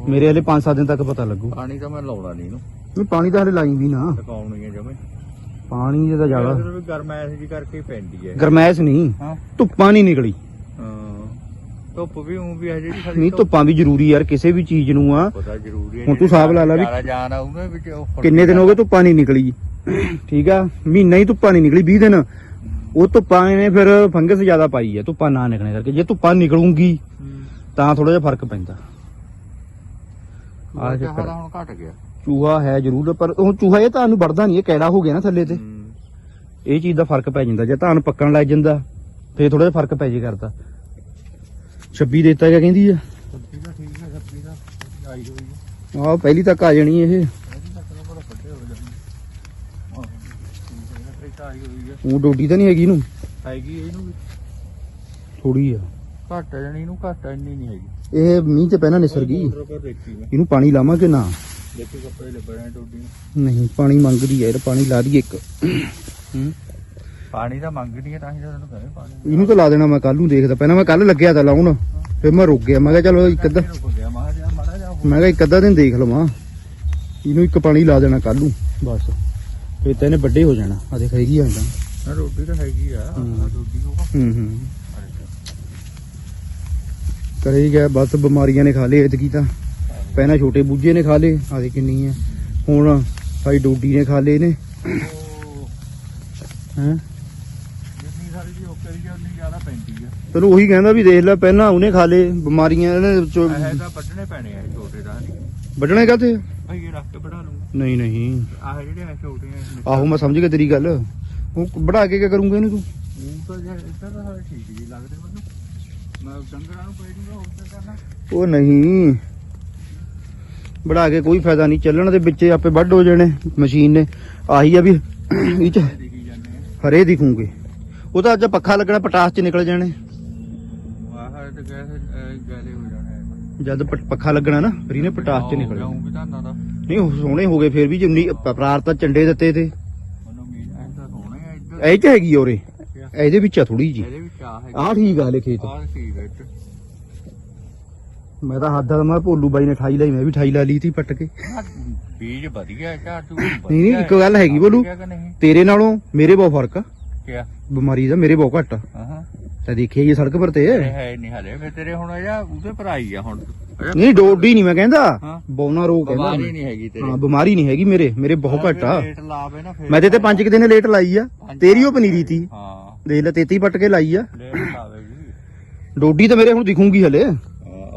ਮੇਰੇ ਹਲੇ 5-7 ਦਿਨ ਤੱਕ ਪਤਾ ਲੱਗੂ। ਪਾਣੀ ਤਾਂ ਮੈਂ ਲਾਉਣਾ ਨਹੀਂ ਇਹਨੂੰ। ਮੈਂ ਪਾਣੀ ਤਾਂ ਹਲੇ ਲਾਈ ਵੀ ਨਾ। ਸਕਾਉਣੀ ਹੈ ਜਮੇ। ਪਾਣੀ ਦਾ ਜ਼ਿਆਦਾ। ਵੀ ਗਰਮੈਸ਼ ਜੀ ਕਰਕੇ ਹੀ ਪੈਂਦੀ ਹੈ। ਗਰਮੈਸ਼ ਨਹੀਂ ਹਾਂ। ਧੁੱਪਾਂ ਨਹੀਂ ਨਿਕਲੀ। ਹਾਂ। ਧੁੱਪ ਵੀ ਉਹ ਵੀ ਹੈ ਜਿਹੜੀ ਸਾਡੀ ਨਹੀਂ ਧੁੱਪਾਂ। ਵੀ ਜ਼ਰੂਰੀ ਯਾਰ ਕਿਸੇ ਵੀ ਚੀਜ਼ ਨੂੰ ਆ। ਪਤਾ ਜ਼ਰੂਰੀ ਹੈ ਹੁਣ ਤੂੰ ਹਿਸਾਬ ਲਾ ਲਾ ਵੀ- ਜਾਨ ਆ ਉਹਦੇ ਵਿੱਚ ਕਿੰਨੇ ਦਿਨ ਹੋ ਗਏ ਧੁੱਪਾਂ ਨਹੀਂ ਨਿਕਲੀ ਠੀਕ ਆ ਮਹੀਨਾ ਹੀ ਧੁੱਪਾਂ ਨਹੀਂ ਨਿਕਲੀ 20 ਦਿਨ। ਉਹ ਧੁੱਪਾਂ ਨੇ ਫਿਰ ਫੰਗਸ ਜ਼ਿਆਦਾ ਪਾਈ ਆ ਧੁੱਪਾਂ ਨਾ ਨਿਕਲਣੇ ਕਰਕੇ। ਜੇ ਧੁੱਪਾਂ ਨਿਕਲੂਗੀ ਹੂੰ। ਤਾਂ ਥੋੜਾ ਜਿਹਾ ਫ਼ਰਕ ਪੈਂਦਾ। ਆ ਚੱਕਰ ਹੁਣ ਘਟ ਗਿਆ। ਚੂਹਾ ਹੈ ਜ਼ਰੂਰ ਪਰ ਉਹ ਚੂਹਾ ਇਹ ਤੁਹਾਨੂੰ ਵੜਦਾ ਨਹੀਂ ਇਹ ਕੈੜਾ ਹੋ ਗਿਆ ਨਾ ਥੱਲੇ ਤੇ। ਇਹ ਚੀਜ਼ ਦਾ ਫ਼ਰਕ ਪੈ ਜਾਂਦਾ ਜੇ ਤੁਹਾਨੂੰ ਪੱਕਣ ਲੱਗ ਜਾਂਦਾ ਫੇਰ ਥੋੜਾ ਜਿਹਾ ਫ਼ਰਕ ਪੈ ਜੇ ਕਰਦਾ। 26 ਦੇਤਾ ਕਿਆ ਕਹਿੰਦੀ ਆ? ਆਹ ਪਹਿਲੀ ਤੱਕ ਆ ਜਾਣੀ ਇਹ। ਉਹ ਡੋਡੀ ਤਾਂ ਨਹੀਂ ਹੈਗੀ ਇਹਨੂੰ। ਹੈਗੀ ਇਹਨੂੰ ਵੀ। ਥੋੜੀ ਆ। ਘੱਟ ਜਾਣੀ ਇਹਨੂੰ ਘੱਟ ਇੰਨੀ ਨਹੀਂ ਹੈਗੀ। ਇਹ ਮੀਂਹ ਤੇ ਪਹਿਲਾਂ ਨਿਸਰ ਗਈ। ਇਹਨੂੰ ਪਾਣੀ ਲਾਵਾਂ ਕਿ ਨਾ? ਦੇਖੀ ਕੱਪੜੇ ਲੱਭਣੇ ਟੋਡੀ ਨੂੰ। ਨਹੀਂ ਪਾਣੀ ਮੰਗਦੀ ਇਹ ਪਾਣੀ ਲਾ ਦਈਏ ਇੱਕ। ਪਾਣੀ ਤਾਂ ਮੰਗਦੀ ਹੈ ਤਾਂ ਹੀ ਤਾਂ ਪਾਣੀ ਇਹਨੂੰ ਤਾਂ ਲਾ ਦੇਣਾ ਮੈਂ ਕੱਲ ਨੂੰ ਦੇਖਦਾ। ਪਹਿਲਾਂ ਮੈਂ ਕੱਲ ਲੱਗਿਆ ਤਾਂ ਲਾਉਣ ਫਿਰ ਮੈਂ ਰੁਕ ਗਿਆ। ਮੈਂ ਕਿਹਾ ਚਲੋ ਇੱਕ ਅੱਧਾ ਮੈਂ ਕਿਹਾ ਇੱਕ ਅੱਧਾ ਦਿਨ ਦੇਖ ਲਵਾਂ। ਇਹਨੂੰ ਇੱਕ ਪਾਣੀ ਲਾ ਦੇਣਾ ਕੱਲ ਨੂੰ ਬਸ। ਫਿਰ ਤਾਂ ਇਹਨੇ ਵੱਡੇ ਹੋ ਜਾਣਾ। ਆ ਦੇਖ ਹੈਗੀ ਆ ਜਾਂਦਾ ਰੋਟੀ ਤਾਂ ਹੈਗੀ ਆ। ਰੋਟੀ ਹੂੰ ਹੂੰ। ਕਰੇ ਹੀ ਗਿਆ ਬਸ ਬਿਮਾਰੀਆਂ ਨੇ ਖਾ ਲਏ ਇਤਕੀ ਤਾਂ ਪਹਿਲਾਂ ਛੋਟੇ ਬੂਝੇ ਨੇ ਖਾ ਲਏ ਆ ਦੇ ਕਿੰਨੀ ਹੈ। ਹੁਣ ਭਾਈ ਡੋਡੀ ਨੇ ਖਾ ਲਏ ਨੇ ਹੈ? ਜਿੰਨੀ ਸਾਰੀ ਦੀ ਓਕੇ ਦੀ ਉਨੀ ਜ਼ਿਆਦਾ ਪੈਂਦੀ ਆ ਤੈਨੂੰ ਉਹੀ ਕਹਿੰਦਾ ਵੀ ਦੇਖ ਲੈ ਪਹਿਲਾਂ ਉਹਨੇ ਖਾ ਲਏ ਬਿਮਾਰੀਆਂ ਇਹਨੇ ਚੋਂ- ਇਹ ਤਾਂ ਵੱਢਣੇ ਪੈਣੇ ਆ ਇਹ ਛੋਟੇ ਦਾ। ਨਹੀਂ ਵੱਢਣੇ ਕਾਤੇ ਭਾਈ ਇਹ ਰੱਖ ਕੇ ਵੜਾ ਲੂੰ ਨਹੀਂ ਨਹੀਂ। ਆਹ ਜਿਹੜੇ ਆ ਛੋਟੇ ਆ। ਇਹ ਆਹੋ ਮੈਂ ਸਮਝ ਗਿਆ ਤੇਰੀ ਗੱਲ। ਉਹ ਵੜਾ ਕੇ ਕੀ ਕਰੂੰਗਾ ਇਹਨੂੰ ਤੂੰ? ਉਹ ਤਾਂ ਜੇ ਇੱਦਾਂ ਤਾਂ ਸਾਰੇ ਠੀਕ ਜੀ ਲੱਗਦੇ ਮੈਨੂੰ। ਮੈਂ ਡੰਗਰਾਂ ਨੂੰ ਪੈ ਹੋਰ ਕੀ ਕਰਨਾ ਉਹ ਨਹੀਂ। ਵੜਾ ਕੇ ਕੋਈ ਫਾਇਦਾ ਨਹੀਂ। ਚੱਲਣ ਦੇ ਵਿੱਚ ਆਪੇ ਵੱਢ ਹੋ ਜਾਣੇ ਮਸ਼ੀਨ ਨੇ। ਆਹੀ ਆ ਵੀ ਇਹ ਚ ਦੇਖੀ ਜਾਂਦੇ ਆ ਹਰੇ ਦਿਖੂਗੇ। ਉਹ ਤਾਂ ਅੱਜ ਪੱਖਾ ਲੱਗਣਾ, ਪਟਾਸ ਚ ਨਿਕਲ ਜਾਣੇ। ਆਹ ਤੇ ਗੈਸ ਗਾਲੇ ਹੋ ਜਾਣੇ ਜਦ ਪ- ਪੱਖਾ ਲੱਗਣਾ ਨਾ, ਫਿਰ ਇਹਨੇ ਪਟਾਸ ਚ ਨਿਕਲ ਉਹ ਵੀ ਤਾਂ ਦਾ ਨਹੀਂ, ਉਹ ਸੋਹਣੇ ਹੋ ਗਏ, ਫਿਰ ਵੀ ਜਿੰਨੀ ਪ੍ਰਾਰ ਤਾਂ ਚੰਡੇ ਦਿੱਤੇ ਤੇ। ਮੈਨੂੰ ਮੀਨ ਐਂ ਤਾਂ ਸੋਹਣੇ ਆ ਇੱਧਰ ਇਹ ਚ ਹੈਗੀ ਆ ਉਰੇ। ਇਹਦੇ ਵਿੱਚ ਆ ਥੋੜੀ ਜੀ ਇਹਦੇ ਵਿੱਚ ਆ ਹੈ ਠੀਕ ਆ ਹਲੇ ਖੇਤ। ਆਹ ਠੀਕ ਹੈ ਇੱਧਰ ਮੈਂ ਤਾਂ ਹੱਦ ਦਾ ਮੈਂ ਭੋਲੂ ਬਾਈ ਨੇ 28 ਲਈ ਮੈਂ ਵੀ 28 ਲਾ ਲਈ ਤੀ ਪੱਟ ਕੇ। ਆਹ ਬੀਜ ਵਧੀਆ ਝਾੜ ਤੂੰ ਨਹੀਂ ਨਹੀਂ ਇੱਕ ਗੱਲ ਹੈਗੀ ਬੋਲੂ ਕਿ ਨਹੀਂ? ਤੇਰੇ ਨਾਲੋਂ ਮੇਰੇ ਬਹੁਤ ਫ਼ਰਕ ਆ। ਕਿਆ? ਬਿਮਾਰੀ ਦਾ ਮੇਰੇ ਬਹੁਤ ਘੱਟ ਆ। ਹਾਂ ਤਾਂ ਦੇਖਿਆ ਇਹ ਸੜਕ ਪਰ ਤੇ। ਤੇਰੇ ਹੈ ਨਹੀਂ ਹਲੇ ਫਿਰ ਤੇਰੇ ਹੁਣ ਇਹਦਾ ਉਹਦੇ ਪਰ ਆਈ ਆ ਹੁਣ। ਨਹੀਂ ਡੋਡੀ ਨਹੀਂ ਮੈਂ ਕਹਿੰਦਾ। ਹਾਂ। ਬੌਨਾ ਰੋਗ ਕਹਿੰਦਾ ਬਿਮਾਰੀ। ਨਹੀਂ ਹੈਗੀ ਤੇਰੇ। ਹਾਂ ਬਿਮਾਰੀ ਨਹੀਂ ਹੈਗੀ ਮੇਰੇ ਮੇਰੇ ਬਹੁਤ ਘੱਟ ਆ। ਰੇਟ ਲਾਵੇ ਨਾ ਫਿਰ ਮੈਂ ਤੇ ਤੇ ਪੰਜ ਕੁ ਦਿਨ ਲੇਟ ਲਾਈ ਆ। ਤੇਰੀ ਉਹ ਪਨੀਰੀ ਤੀ। ਹਾਂ। ਦੇਖ ਲੈ ਤੇਤੀ ਪੱਟ ਕੇ ਲਾਈ ਆ। ਡੋਡੀ ਤਾਂ ਮੇਰੇ ਹੁਣ ਦਿਖੂਗੀ ਹਲੇ।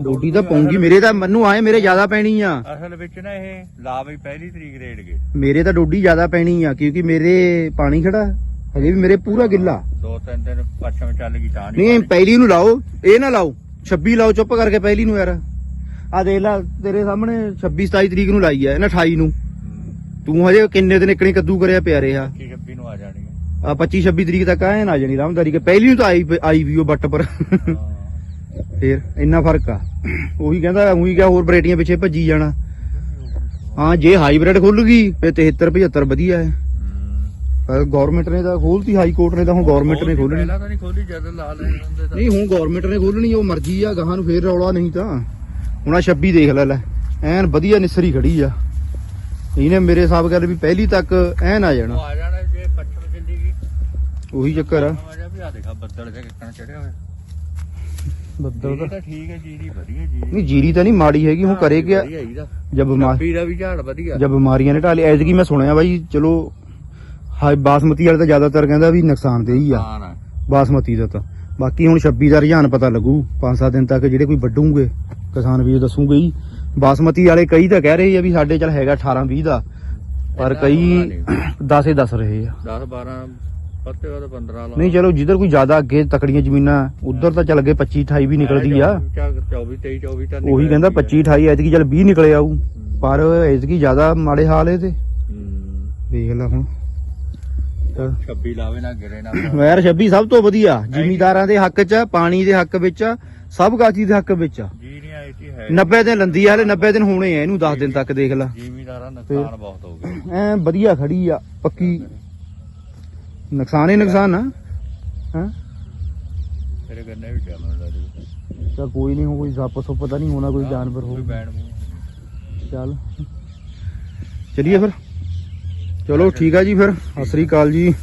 ਡੋਡੀ ਤਾਂ ਪਾਉਂਗੀ ਮੇਰੇ ਤਾਂ ਮੈਨੂੰ ਆਏ ਮੇਰੇ ਜ਼ਿਆਦਾ ਪੈਣੀ ਆ। ਅਸਲ ਵਿੱਚ ਨਾ ਇਹ ਲਾਵੇ ਪਹਿਲੀ ਤਰੀਕ ਰੇਟ ਗਏ। ਮੇਰੇ ਤਾਂ ਡੋਡੀ ਜ਼ਿਆਦਾ ਪੈਣੀ ਆ ਕਿਉਂਕਿ ਮੇਰੇ ਪਾਣੀ ਖੜਾ ਹਜੇ ਵੀ ਮੇਰੇ ਪੂਰਾ ਗਿੱਲਾ। ਦੋ ਤਿੰਨ ਦਿਨ ਪੱਛਮ ਚੱਲ ਗਈ ਤਾਂ ਨਹੀਂ ਪਹਿਲੀ ਨੂੰ ਲਾਓ ਇਹ ਨਾ ਲਾਓ 26 ਲਾਓ ਚੁੱਪ ਕਰਕੇ ਪਹਿਲੀ ਨੂੰ ਯਾਰ। ਆ ਦੇਖ ਲੈ ਤੇਰੇ ਸਾਹਮਣੇ 26 27 ਤਰੀਕ ਨੂੰ ਲਾਈ ਆ ਇਹਨਾਂ 28 ਨੂੰ। ਤੂੰ ਹਜੇ ਕਿੰਨੇ ਦਿਨ ਇਕਣੀ ਕੱਦੂ ਕਰਿਆ ਪਿਆ ਰਿਹਾ ਕੀ ਗੱਬੀ ਨੂੰ ਆ ਜਾਣੀ। 25 26 ਤਰੀਕ ਤੱਕ ਆਏ ਨਾ ਜਾਣੀ ਰਾਮਦਾਰੀ ਕੇ ਪਹਿਲੀ ਨੂੰ ਤਾਂ ਆਈ ਆਈ ਵੀ ਉਹ ਬੱਟ ਪਰ। ਫੇਰ ਇੰਨਾ ਫ਼ਰਕ ਆ। ਉਹੀ ਕਹਿੰਦਾ ਉਹੀ ਕਿਹਾ ਹੋਰ ਵੈਰਾਈਟੀਆਂ ਪਿੱਛੇ ਭੱਜੀ ਜਾਣਾ। ਹਾਂ ਜੇ ਹਾਈਬ੍ਰਿਡ ਖੁੱਲ ਗਈ ਫੇ 73 75 ਵਧੀਆ ਹੈ। ਪਰ ਗਵਰਨਮੈਂਟ ਨੇ ਤਾਂ ਖੋਲਤੀ ਹਾਈ ਕੋਰਟ ਨੇ ਤਾਂ ਹੁਣ ਗਵਰਨਮੈਂਟ ਨੇ ਖੋਲਣੀ ਪਹਿਲਾਂ ਤਾਂ ਨਹੀਂ ਖੋਲੀ ਜਦ ਲਾ ਲੈਣ ਹੁੰਦੇ ਤਾਂ। ਨਹੀਂ ਹੁਣ ਗਵਰਨਮੈਂਟ ਨੇ ਖੋਲਣੀ ਉਹ ਮਰਜ਼ੀ ਆ ਗਾਹਾਂ ਨੂੰ ਫੇਰ ਰੌਲਾ ਨਹੀਂ ਤਾਂ। ਹੁਣ ਆ 26 ਦੇਖ ਲੈ ਲੈ ਐਨ ਵਧੀਆ ਨਿਸਰੀ ਖੜੀ ਆ। ਇਹਨੇ ਮੇਰੇ ਹਿਸਾਬ ਗੱਲ ਵੀ ਪਹਿਲੀ ਤੱਕ ਐਨ ਆ ਜਾਣਾ ਜੇ ਪੱਛਮ ਚੱਲੀ ਗਈ ਉਹੀ ਚੱਕਰ ਆ। ਵੀ ਦੇਖਾ ਬੱਦਲ ਜਿਹਾ ਕਿੱਕਣ ਚੜਿਆ ਹੋਇਆ। ਬੱਦਲ ਜੀਰੀ ਤਾਂ ਠੀਕ ਹੈ ਜੀਰੀ ਵਧੀਆ ਜੀਰੀ। ਨਹੀਂ ਜੀਰੀ ਤਾਂ ਨਹੀਂ ਮਾੜੀ ਹੈਗੀ ਹੁਣ ਕਰੇ ਗਿਆ ਵਧੀਆ ਇਹਦਾ ਜਬ ਬਿਮਾਰ ਨੱਬੀ ਦਾ ਵੀ ਝਾੜ ਵਧੀਆ। ਜਦ ਬਿਮਾਰੀਆਂ ਨੇ ਢਾਲੀ ਐਤਕੀ ਮੈਂ ਸੁਣਿਆ ਬਾਈ ਚਲੋ ਹਾਈ ਬਾਸਮਤੀ ਵਾਲੇ ਤਾਂ ਜ਼ਿਆਦਾਤਰ ਕਹਿੰਦਾ ਵੀ ਨੁਕਸਾਨ ਤੇ ਹੀ ਆ। ਹਾਂ ਨਾ ਬਾਸਮਤੀ ਦਾ ਤਾਂ। ਬਾਕੀ ਹੁਣ 26 ਦਾ ਰੁਝਾਨ ਪਤਾ ਲੱਗੂ 5-7 ਦਿਨ ਤੱਕ ਜਿਹੜੇ ਕੋਈ ਵੱਢੂਗੇ ਕਿਸਾਨ ਵੀਰ ਦੱਸੂਗੇ ਹੀ। ਬਾਸਮਤੀ ਵਾਲੇ ਕਈ ਤਾਂ ਕਹਿ ਰਹੇ ਆ ਵੀ ਸਾਡੇ ਚੱਲ ਹੈਗਾ 18 20 ਦਾ ਪਰ ਕਈ ਹੋਣਾ 10 ਹੀ ਦੱਸ ਰਹੇ ਆ। 10 12 15 ਲਾ ਨਹੀਂ ਚਲੋ ਜਿੱਧਰ ਕੋਈ ਜ਼ਿਆਦਾ ਅੱਗੇ ਤਕੜੀਆਂ ਜ਼ਮੀਨਾਂ ਉਧਰ ਤਾਂ ਚੱਲ ਅੱਗੇ 25 28 ਵੀ ਨਿਕਲਦੀ ਆ। 24 23 24 ਤਾਂ ਉਹੀ ਕਹਿੰਦਾ 25 28 ਐਤਕੀ ਚੱਲ 20 ਨਿਕਲੇ ਆਊ। ਪਰ ਐਤਕੀ ਜ਼ਿਆਦਾ ਮਾੜੇ ਹਾਲ ਇਹ ਤੇ ਦੇਖ ਲੈ ਹੁਣ। ਚੱਲ 26 ਲਾਵੇ ਨਾ ਗਿਰੇ ਨਾ ਵੈਰ 26 ਸਭ ਤੋਂ ਵਧੀਆ। ਜ਼ਿਮੀਦਾਰਾਂ ਦੇ ਹੱਕ 'ਚ ਪਾਣੀ ਦੇ ਹੱਕ ਵਿੱਚ ਸਭ ਕਾਚੀ ਦੇ ਹੱਕ ਵਿੱਚ। ਜੀ ਨਹੀਂ ਆਈ ਸੀ ਹੈ 90 ਦਿਨ ਲੰਦੀ ਆ ਹਲੇ 90 ਦਿਨ ਹੋਣੇ ਆ ਇਹਨੂੰ 10 ਦਿਨ ਤੱਕ ਦੇਖ ਲੈ। ਜ਼ਿਮੀਦਾਰਾਂ ਨੁਕਸਾਨ ਬਹੁਤ ਹੋ ਗਿਆ। ਐ ਵਧੀਆ ਖੜੀ ਆ ਪੱਕੀ। ਨੁਕਸਾਨ ਹੀ ਨੁਕਸਾਨ ਆ। ਹਾਂ? ਤੇਰੇ ਗੰਨੇ ਵੀ ਚੱਲਣ ਲੱਗੇ ਤਾਂ ਕੋਈ ਨਹੀਂ ਹੋ ਕੋਈ ਸੱਪ ਸੁੱਪ ਤਾਂ ਨਹੀਂ ਹੋਣਾ ਕੋਈ ਜਾਨਵਰ ਹੋ ਕੋਈ ਬੈਣ। ਚੱਲ। ਚਲਿਏ ਫਿਰ। ਚਲੋ ਠੀਕ ਆ ਜੀ ਫਿਰ। ਸਤਿ ਸ੍ਰੀ ਅਕਾਲ ਜੀ।